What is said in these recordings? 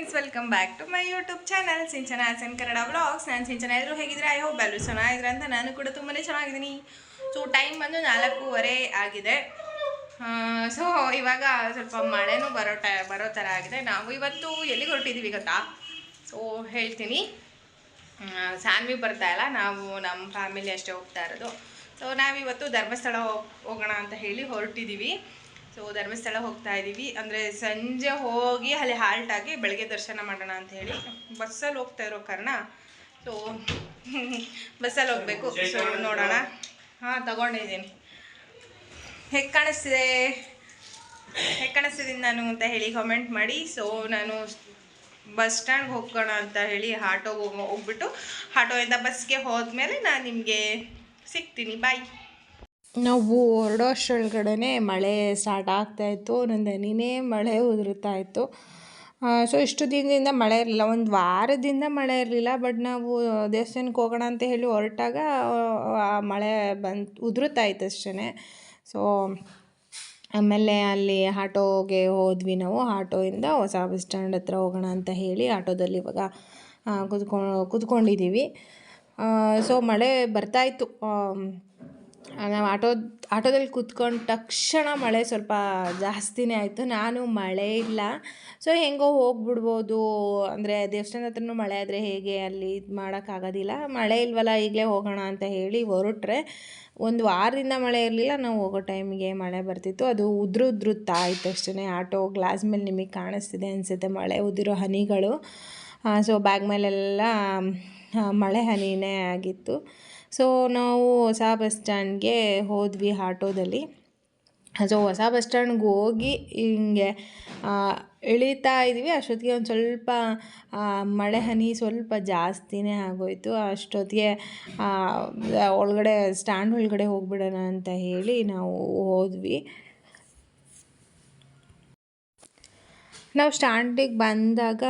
Friends welcome back to my YouTube channel Sinchana Hassan Kannada vlogs ನಾನು ಸಿಂಚನ ಎಲ್ಲರೂ ಹೇಗಿದ್ರೆ? I hope ಎಲ್ಲರೂ ಚೆನ್ನಾಗಿದ್ರೆ ಅಂತ ನಾನು ಕೂಡ ತುಂಬಾ ಚೆನ್ನಾಗಿದ್ದೀನಿ. ಸೊ ಟೈಮ್ ಬಂದು ನಾಲ್ಕೂವರೆ ಆಗಿದೆ. ಸೊ ಇವಾಗ ಸ್ವಲ್ಪ ಮಳೆನೂ ಬರೋ ಟ, ಬರೋ ಥರ ಆಗಿದೆ. ನಾವು ಇವತ್ತು ಎಲ್ಲಿಗೆ ಹೊರಟಿದ್ದೀವಿ ಗೊತ್ತಾ? ಸೊ ಹೇಳ್ತೀನಿ. ಸಾನ್ವಿ ಬರ್ತಾ ಇಲ್ಲ. ನಾವು ನಮ್ಮ ಫ್ಯಾಮಿಲಿ ಅಷ್ಟೇ ಹೋಗ್ತಾ ಇರೋದು. ಸೊ ನಾವಿವತ್ತು ಧರ್ಮಸ್ಥಳ ಹೋಗ್- ಹೋಗೋಣ ಅಂತ ಹೇಳಿ ಹೊರಟಿದ್ದೀವಿ ಸೊ ಧರ್ಮಸ್ಥಳ ಹೋಗ್ತಾ ಇದ್ದೀವಿ ಅಂದರೆ ಸಂಜೆ ಹೋಗಿ ಅಲ್ಲಿ ಹಾಲ್ಟ್ ಆಗಿ ಬೆಳಗ್ಗೆ ದರ್ಶನ ಮಾಡೋಣ ಅಂತ ಹೇಳಿ ಬಸ್ಸಲ್ಲಿ ಹೋಗ್ತಾ ಇರೋ ಕಾರಣ ಸೊ ಬಸ್ಸಲ್ಲಿ ಹೋಗಬೇಕು. ಸೊ ನೋಡೋಣ. ಹಾಂ ತಗೊಂಡಿದ್ದೀನಿ. ಹೇಗೆ ಕಾಣಿಸ್ತಿದೆ? ಹೇಗೆ ಕಾಣಿಸ್ತಿದ್ದೀನಿ ನಾನು ಅಂತ ಹೇಳಿ ಕಮೆಂಟ್ ಮಾಡಿ. ಸೊ ನಾನು ಬಸ್ ಸ್ಟ್ಯಾಂಡ್ಗೆ ಹೋಗೋಣ ಅಂತ ಹೇಳಿ ಆಟೋಗೆ ಹೋಗಿ ಹೋಗ್ಬಿಟ್ಟು ಆಟೋಯಿಂದ ಬಸ್ಗೆ ಹೋದ್ಮೇಲೆ ನಾನು ನಿಮಗೆ ಸಿಗ್ತೀನಿ. ಬಾಯ್ ನಾವು ಹೊರಡೋ ಅಷ್ಟರೊಳಗಡೆ ಮಳೆ ಸ್ಟಾರ್ಟ್ ಆಗ್ತಾಯಿತ್ತು ನಂದನಿನೇ ಮಳೆ ಉದುರುತ್ತಾ ಇತ್ತು. ಸೊ ಇಷ್ಟು ದಿನದಿಂದ ಮಳೆ ಇರಲಿಲ್ಲ. ಒಂದು ವಾರದಿಂದ ಮಳೆ ಇರಲಿಲ್ಲ ಬಟ್ ನಾವು ದೇವಸ್ಥಾನಕ್ಕೆ ಹೋಗೋಣ ಅಂತ ಹೇಳಿ ಹೊರಟಾಗ ಮಳೆ ಬಂತು ಉದುರುತ್ತಾ ಇತ್ತು ಅಷ್ಟೇ ಸೊ ಆಮೇಲೆ ಅಲ್ಲಿ ಆಟೋಗೆ ಹೋದ್ವಿ ನಾವು. ಆಟೋಯಿಂದ ಹೊಸ ಬಸ್ ಸ್ಟ್ಯಾಂಡ್ ಹತ್ರ ಹೋಗೋಣ ಅಂತ ಹೇಳಿ ಆಟೋದಲ್ಲಿ ಇವಾಗ ಕುತ್ಕೊಂಡು ಕುತ್ಕೊಂಡಿದ್ದೀವಿ ಸೊ ಮಳೆ ಬರ್ತಾಯಿತ್ತು ನಾವು ಆಟೋ, ಆಟೋದಲ್ಲಿ ಕೂತ್ಕೊಂಡ ತಕ್ಷಣ ಮಳೆ ಸ್ವಲ್ಪ ಜಾಸ್ತಿನೇ ಆಯಿತು. ನಾನು ಮಳೆ ಇಲ್ಲ. ಸೊ ಹೆಂಗೋ ಹೋಗ್ಬಿಡ್ಬೋದು. ಅಂದರೆ ದೇವಸ್ಥಾನ ಹತ್ರನೂ ಮಳೆ ಆದರೆ ಹೇಗೆ ಅಲ್ಲಿ ಇದು ಮಾಡೋಕ್ಕಾಗೋದಿಲ್ಲ. ಮಳೆ ಇಲ್ವಲ್ಲ, ಈಗಲೇ ಹೋಗೋಣ ಅಂತ ಹೇಳಿ ಹೊರಟ್ರೆ ಒಂದು ವಾರದಿಂದ ಮಳೆ ಇರಲಿಲ್ಲ. ನಾವು ಹೋಗೋ ಟೈಮಿಗೆ ಮಳೆ ಬರ್ತಿತ್ತು. ಅದು ಉದ್ರು ಉದ್ರುತ್ತಾ ಆಯಿತು ಅಷ್ಟೇ ಆಟೋ ಗ್ಲಾಸ್ ಮೇಲೆ ನಿಮಗೆ ಕಾಣಿಸ್ತಿದೆ ಅನಿಸುತ್ತೆ. ಮಳೆ ಉದಿರೋ ಹನಿಗಳು. ಸೊ ಬ್ಯಾಗ್ ಮೇಲೆಲ್ಲ ಮಳೆ ಹನಿನೇ ಆಗಿತ್ತು. ಸೊ ನಾವು ಹೊಸ ಬಸ್ ಸ್ಟ್ಯಾಂಡ್ಗೆ ಹೋದ್ವಿ ಆಟೋದಲ್ಲಿ. ಸೊ ಹೊಸ ಬಸ್ ಸ್ಟ್ಯಾಂಡ್ಗೆ ಹೋಗಿ ಹಿಂಗೆ ಇಳಿತಾ ಇದ್ವಿ. ಅಷ್ಟೊತ್ತಿಗೆ ಒಂದು ಸ್ವಲ್ಪ ಮಳೆ, ಹನಿ ಸ್ವಲ್ಪ ಜಾಸ್ತಿನೇ ಆಗೋಯ್ತು. ಅಷ್ಟೊತ್ತಿಗೆ ಒಳಗಡೆ, ಸ್ಟ್ಯಾಂಡ್ ಒಳಗಡೆ ಹೋಗ್ಬಿಡೋಣ ಅಂತ ಹೇಳಿ ನಾವು ಹೋದ್ವಿ. ನಾವು ಸ್ಟ್ಯಾಂಡಿಗೆ ಬಂದಾಗ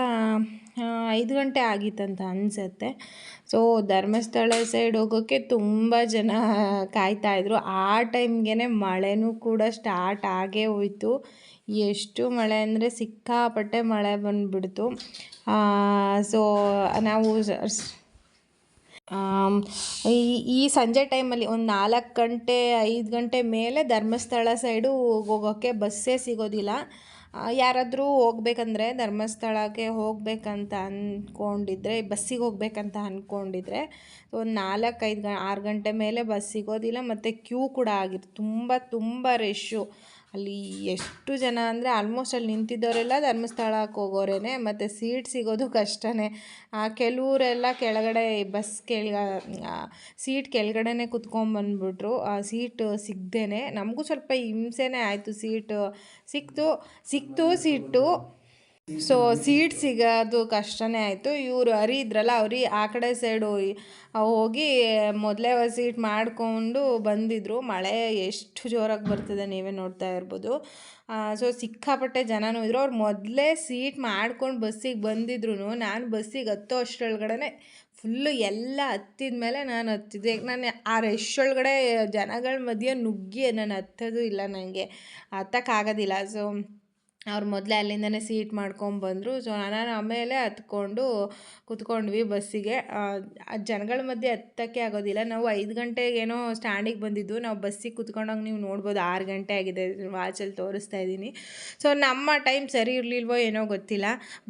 ಐದು ಗಂಟೆ ಆಗಿತ್ತಂತ ಅನಿಸುತ್ತೆ. ಸೊ ಧರ್ಮಸ್ಥಳ ಸೈಡ್ ಹೋಗೋಕ್ಕೆ ತುಂಬ ಜನ ಕಾಯ್ತಾಯಿದ್ರು ಆ ಟೈಮ್ಗೆ ಮಳೆನೂ ಕೂಡ ಸ್ಟಾರ್ಟ್ ಆಗೇ ಹೋಯ್ತು. ಎಷ್ಟು ಮಳೆ ಅಂದರೆ ಸಿಕ್ಕಾಪಟ್ಟೆ ಮಳೆ ಬಂದುಬಿಡ್ತು. ಸೊ ನಾವು ಈ ಈ ಸಂಜೆ ಟೈಮಲ್ಲಿ ಒಂದು ನಾಲ್ಕು ಗಂಟೆ, ಐದು ಗಂಟೆ ಮೇಲೆ ಧರ್ಮಸ್ಥಳ ಸೈಡು ಹೋಗೋಕ್ಕೆ ಬಸ್ಸೇ ಸಿಗೋದಿಲ್ಲ. ಯಾರಾದರೂ ಹೋಗ್ಬೇಕಂದ್ರೆ ಧರ್ಮಸ್ಥಳಕ್ಕೆ ಹೋಗ್ಬೇಕಂತ ಅಂದ್ಕೊಂಡಿದ್ರೆ ಬಸ್ಸಿಗೆ ಹೋಗ್ಬೇಕಂತ ಅಂದ್ಕೊಂಡಿದ್ರೆ ಒಂದು ನಾಲ್ಕೈದು ಆರು ಗಂಟೆ ಮೇಲೆ ಬಸ್ ಸಿಗೋದಿಲ್ಲ ಮತ್ತು ಕ್ಯೂ ಕೂಡ ಆಗಿರ್, ತುಂಬ ತುಂಬ ರಶ್ಶು ಅಲ್ಲಿ ಎಷ್ಟು ಜನ ಅಂದರೆ ಆಲ್ಮೋಸ್ಟ್ ಅಲ್ಲಿ ನಿಂತಿದ್ದವರೆಲ್ಲ ಧರ್ಮಸ್ಥಳಕ್ಕೆ ಹೋಗೋರೇನೆ, ಮತ್ತು ಸೀಟ್ ಸಿಗೋದು ಕಷ್ಟನೇ. ಕೆಲವರೆಲ್ಲ ಕೆಳಗಡೆ ಬಸ್ ಕೆಳಗ ಸೀಟ್ ಕೆಳಗಡೆನೆ ಕುತ್ಕೊಂಡ್ಬಂದ್ಬಿಟ್ರು ಆ ಸೀಟ್ ಸಿಗ್ದೇ ನಮಗೂ ಸ್ವಲ್ಪ ಹಿಂಸೆನೇ ಆಯಿತು ಸೀಟು. ಸಿಕ್ತು ಸಿಕ್ತು ಸೀಟು. ಸೊ ಸೀಟ್ ಸಿಗೋದು ಕಷ್ಟನೇ ಆಯಿತು. ಇವರು ಅರಿ ಇದ್ರಲ್ಲ ಅವ್ರಿ ಆ ಕಡೆ ಸೈಡು ಹೋಗಿ ಮೊದಲೇ ಸೀಟ್ ಮಾಡಿಕೊಂಡು ಬಂದಿದ್ರು. ಮಳೆ ಎಷ್ಟು ಜೋರಾಗಿ ಬರ್ತದೆ ನೀವೇ ನೋಡ್ತಾ ಇರ್ಬೋದು. ಸೊ ಸಿಕ್ಕಾಪಟ್ಟೆ ಜನನೂ ಇದ್ರು. ಅವ್ರು ಮೊದಲೇ ಸೀಟ್ ಮಾಡ್ಕೊಂಡು ಬಸ್ಸಿಗೆ ಬಂದಿದ್ರು ನಾನು ಬಸ್ಸಿಗೆ ಹತ್ತೋ ಅಷ್ಟರೊಳಗಡೆ ಫುಲ್ಲು ಎಲ್ಲ ಹತ್ತಿದ ಮೇಲೆ ನಾನು ಹತ್ತಿದ್ದೆ. ನಾನು ಆ ರಶ್ ಒಳಗಡೆ ಜನಗಳ ಮಧ್ಯೆ ನುಗ್ಗಿ ನಾನು ಹತ್ತೋದು ಇಲ್ಲ ನನಗೆ ಹತ್ತಕ್ಕಾಗೋದಿಲ್ಲ. ಸೊ ಅವ್ರು ಮೊದಲೇ ಅಲ್ಲಿಂದನೇ ಸೀಟ್ ಮಾಡ್ಕೊಂಬಂದರು ಸೊ ನಾನು ಆಮೇಲೆ ಹತ್ಕೊಂಡು ಕುತ್ಕೊಂಡ್ವಿ ಬಸ್ಸಿಗೆ. ಜನಗಳ ಮಧ್ಯೆ ಹತ್ತಕ್ಕೆ ಆಗೋದಿಲ್ಲ. ನಾವು ಐದು ಗಂಟೆಗೇನೋ ಸ್ಟ್ಯಾಂಡಿಗೆ ಬಂದಿದ್ದು. ನಾವು ಬಸ್ಸಿಗೆ ಕುತ್ಕೊಂಡಾಗ ನೀವು ನೋಡ್ಬೋದು ಆರು ಗಂಟೆ ಆಗಿದೆ ವಾಚಲ್ಲಿ ತೋರಿಸ್ತಾ ಇದ್ದೀನಿ ಸೊ ನಮ್ಮ ಟೈಮ್ ಸರಿ ಇರಲಿಲ್ವೋ ಏನೋ ಗೊತ್ತಿಲ್ಲ.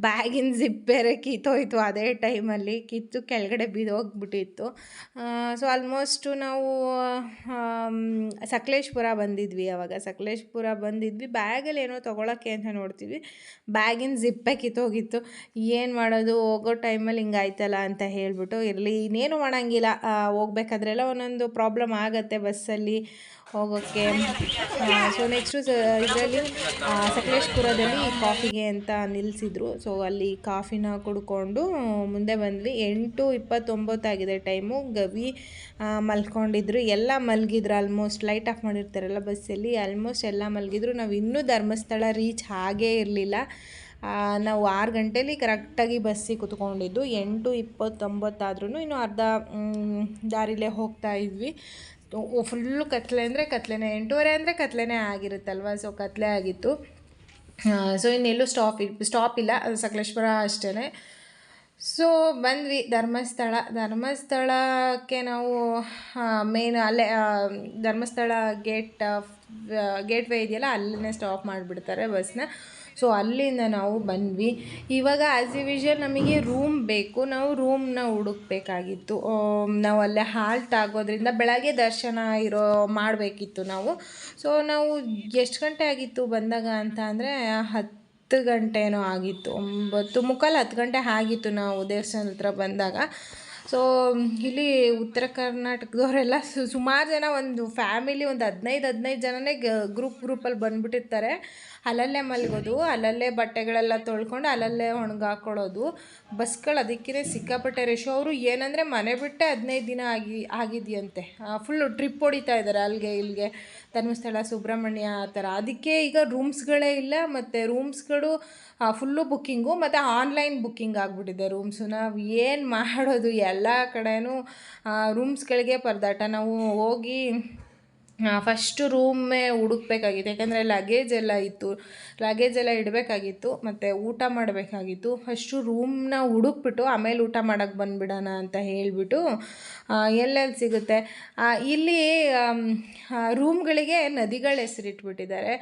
ಬ್ಯಾಗಿನ ಜಿಪ್ ಬೇರೆ ಕಿತ್ತೋಯ್ತು ಅದೇ ಟೈಮಲ್ಲಿ. ಕಿತ್ತು ಕೆಳಗಡೆ ಬಿದ್ದೋಗ್ಬಿಟ್ಟಿತ್ತು. ಸೊ ಆಲ್ಮೋಸ್ಟು ನಾವು ಸಕಲೇಶ್ಪುರ ಬಂದಿದ್ವಿ ಅವಾಗ. ಸಕಲೇಶ್ಪುರ ಬಂದಿದ್ವಿ. ಬ್ಯಾಗಲ್ಲಿ ಏನೋ ತೊಗೊಳಕ್ಕೆ ಅಂತ ನೋಡ್ತೀವಿ. ಬ್ಯಾಗಿನ ಜಿಪ್ಪೆ ಕಿತ್ತೋಗಿತ್ತು ಏನು ಮಾಡೋದು? ಹೋಗೋ ಟೈಮಲ್ಲಿ ಹಿಂಗಾಯ್ತಲ್ಲ ಅಂತ ಹೇಳಿಬಿಟ್ಟು ಇರಲಿ. ಇನ್ನೇನು ಮಾಡೋಂಗಿಲ್ಲ ಹೋಗ್ಬೇಕಾದ್ರೆಲ್ಲ ಒಂದೊಂದು ಪ್ರಾಬ್ಲಮ್ ಆಗುತ್ತೆ ಬಸ್ಸಲ್ಲಿ. ಹೋಗೋಕ್ಕೆ ಸೊ ನೆಕ್ಸ್ಟು ಇದರಲ್ಲಿ ಸಕಲೇಶ್ಪುರದಲ್ಲಿ ಕಾಫಿಗೆ ಅಂತ ನಿಲ್ಲಿಸಿದ್ರು ಸೊ ಅಲ್ಲಿ ಕಾಫಿನ ಕುಡ್ಕೊಂಡು ಮುಂದೆ ಬಂದ್ವಿ. ಎಂಟು ಇಪ್ಪತ್ತೊಂಬತ್ತಾಗಿದೆ ಟೈಮು ಗವಿ ಮಲ್ಕೊಂಡಿದ್ರು. ಎಲ್ಲ ಮಲಗಿದ್ರು. ಆಲ್ಮೋಸ್ಟ್ ಲೈಟ್ ಆಫ್ ಮಾಡಿರ್ತಾರಲ್ಲ ಬಸ್ಸಲ್ಲಿ. ಆಲ್ಮೋಸ್ಟ್ ಎಲ್ಲ ಮಲಗಿದ್ರು. ನಾವು ಇನ್ನೂ ಧರ್ಮಸ್ಥಳ ರೀಚ್ ಹಾಗೇ ಇರಲಿಲ್ಲ. ನಾವು ಆರು ಗಂಟೇಲಿ ಕರೆಕ್ಟಾಗಿ ಬಸ್ಸಿಗೆ ಕುತ್ಕೊಂಡಿದ್ದು. ಎಂಟು ಇಪ್ಪತ್ತೊಂಬತ್ತಾದ್ರೂ ಇನ್ನೂ ಅರ್ಧ ದಾರಿಲೇ ಹೋಗ್ತಾ ಇದ್ವಿ. ಫುಲ್ಲು ಕತ್ಲೆ ಅಂದರೆ ಕತ್ಲೆನೇ, ಎಂಟೂವರೆ ಅಂದರೆ ಕತ್ಲೆನೇ ಆಗಿರುತ್ತಲ್ವ? ಸೊ ಕತ್ಲೆ ಆಗಿತ್ತು. ಸೊ ಇನ್ನೆಲ್ಲೂ ಸ್ಟಾಪ್ ಸ್ಟಾಪ್ ಇಲ್ಲ ಸಕಲೇಶ್ವರ ಅಷ್ಟೇ ಸೊ ಬಂದ್ವಿ. ಧರ್ಮಸ್ಥಳ, ಧರ್ಮಸ್ಥಳಕ್ಕೆ ನಾವು ಮೇನ್ ಅಲ್ಲೇ ಧರ್ಮಸ್ಥಳ ಗೇಟ್ ಗೇಟ್ ವೇ ಇದೆಯಲ್ಲ ಅಲ್ಲೇ ಸ್ಟಾಪ್ ಮಾಡಿಬಿಡ್ತಾರೆ ಬಸ್ನ. ಸೊ ಅಲ್ಲಿಂದ ನಾವು ಬಂದ್ವಿ. ಇವಾಗ ಆ್ಯಸ್ ಯೂಶುವಲ್ ನಮಗೆ ರೂಮ್ ಬೇಕು. ನಾವು ರೂಮ್ನ ಹುಡುಕ್ಬೇಕಾಗಿತ್ತು. ನಾವು ಅಲ್ಲೇ ಹಾಲ್ಟ್ ಆಗೋದ್ರಿಂದ ಬೆಳಗ್ಗೆ ದರ್ಶನ ಇರೋ ಮಾಡಬೇಕಿತ್ತು ನಾವು. ಸೊ ನಾವು ಎಷ್ಟು ಗಂಟೆ ಆಗಿತ್ತು ಬಂದಾಗ ಅಂತ ಅಂದರೆ ಹತ್ತು ಆಗಿತ್ತು. ಒಂಬತ್ತು, ಮುಕ್ಕಾಲು ಹತ್ತು ಗಂಟೆ ಆಗಿತ್ತು ನಾವು ದೇವಸ್ಥಾನದ ಹತ್ರ ಬಂದಾಗ. ಸೊ ಇಲ್ಲಿ ಉತ್ತರ ಕರ್ನಾಟಕದವರೆಲ್ಲ ಸುಮಾರು ಜನ ಒಂದು ಫ್ಯಾಮಿಲಿ ಒಂದು ಹದಿನೈದು ಹದಿನೈದು ಜನನೇ ಗ್ರೂಪ್ ಗ್ರೂಪಲ್ಲಿ ಬಂದ್ಬಿಟ್ಟಿರ್ತಾರೆ. ಅಲ್ಲಲ್ಲೇ ಮಲಗೋದು, ಅಲ್ಲಲ್ಲೇ ಬಟ್ಟೆಗಳೆಲ್ಲ ತೊಳ್ಕೊಂಡು ಅಲ್ಲಲ್ಲೇ ಒಣಗಾಕೊಳ್ಳೋದು. ಬಸ್ಗಳು ಅದಕ್ಕಿಂತ ಸಿಕ್ಕಾಪಟ್ಟೆ ರೇಷೋ ಅವರು ಏನಂದರೆ ಮನೆ ಬಿಟ್ಟೆ ಹದಿನೈದು ದಿನ ಆಗಿ, ಆಗಿದೆಯಂತೆ. ಫುಲ್ಲು ಟ್ರಿಪ್ ಹೊಡಿತಾ ಇದ್ದಾರೆ ಅಲ್ಲಿಗೆ ಇಲ್ಲಿಗೆ ಧರ್ಮಸ್ಥಳ, ಸುಬ್ರಹ್ಮಣ್ಯ, ಆ ಥರ. ಅದಕ್ಕೆ ಈಗ ರೂಮ್ಸ್ಗಳೇ ಇಲ್ಲ, ಮತ್ತು ರೂಮ್ಸ್ಗಳು ಫುಲ್ಲು ಬುಕ್ಕಿಂಗು ಮತ್ತು ಆನ್ಲೈನ್ ಬುಕ್ಕಿಂಗ್ ಆಗಿಬಿಟ್ಟಿದೆ ರೂಮ್ಸು ನಾವು ಏನು ಮಾಡೋದು? ಎಲ್ಲ ಕಡೆಯೂ ರೂಮ್ಸ್ಗಳಿಗೆ ಪರದಾಟ. ನಾವು ಹೋಗಿ ಫಸ್ಟು ರೂಮೇ ಹುಡುಕ್ಬೇಕಾಗಿತ್ತು. ಯಾಕಂದರೆ ಲಗೇಜ್ ಎಲ್ಲ ಇತ್ತು. ಲಗೇಜ್ ಎಲ್ಲ ಇಡಬೇಕಾಗಿತ್ತು. ಮತ್ತು ಊಟ ಮಾಡಬೇಕಾಗಿತ್ತು. ಫಸ್ಟು ರೂಮ್ನ ಹುಡುಕ್ಬಿಟ್ಟು ಆಮೇಲೆ ಊಟ ಮಾಡೋಕ್ಕೆ ಬಂದುಬಿಡೋಣ ಅಂತ ಹೇಳಿಬಿಟ್ಟು ಎಲ್ಲೆಲ್ಲಿ ಸಿಗುತ್ತೆ? ಇಲ್ಲಿ ರೂಮ್ಗಳಿಗೆ ನದಿಗಳ ಹೆಸರಿಟ್ಬಿಟ್ಟಿದ್ದಾರೆ.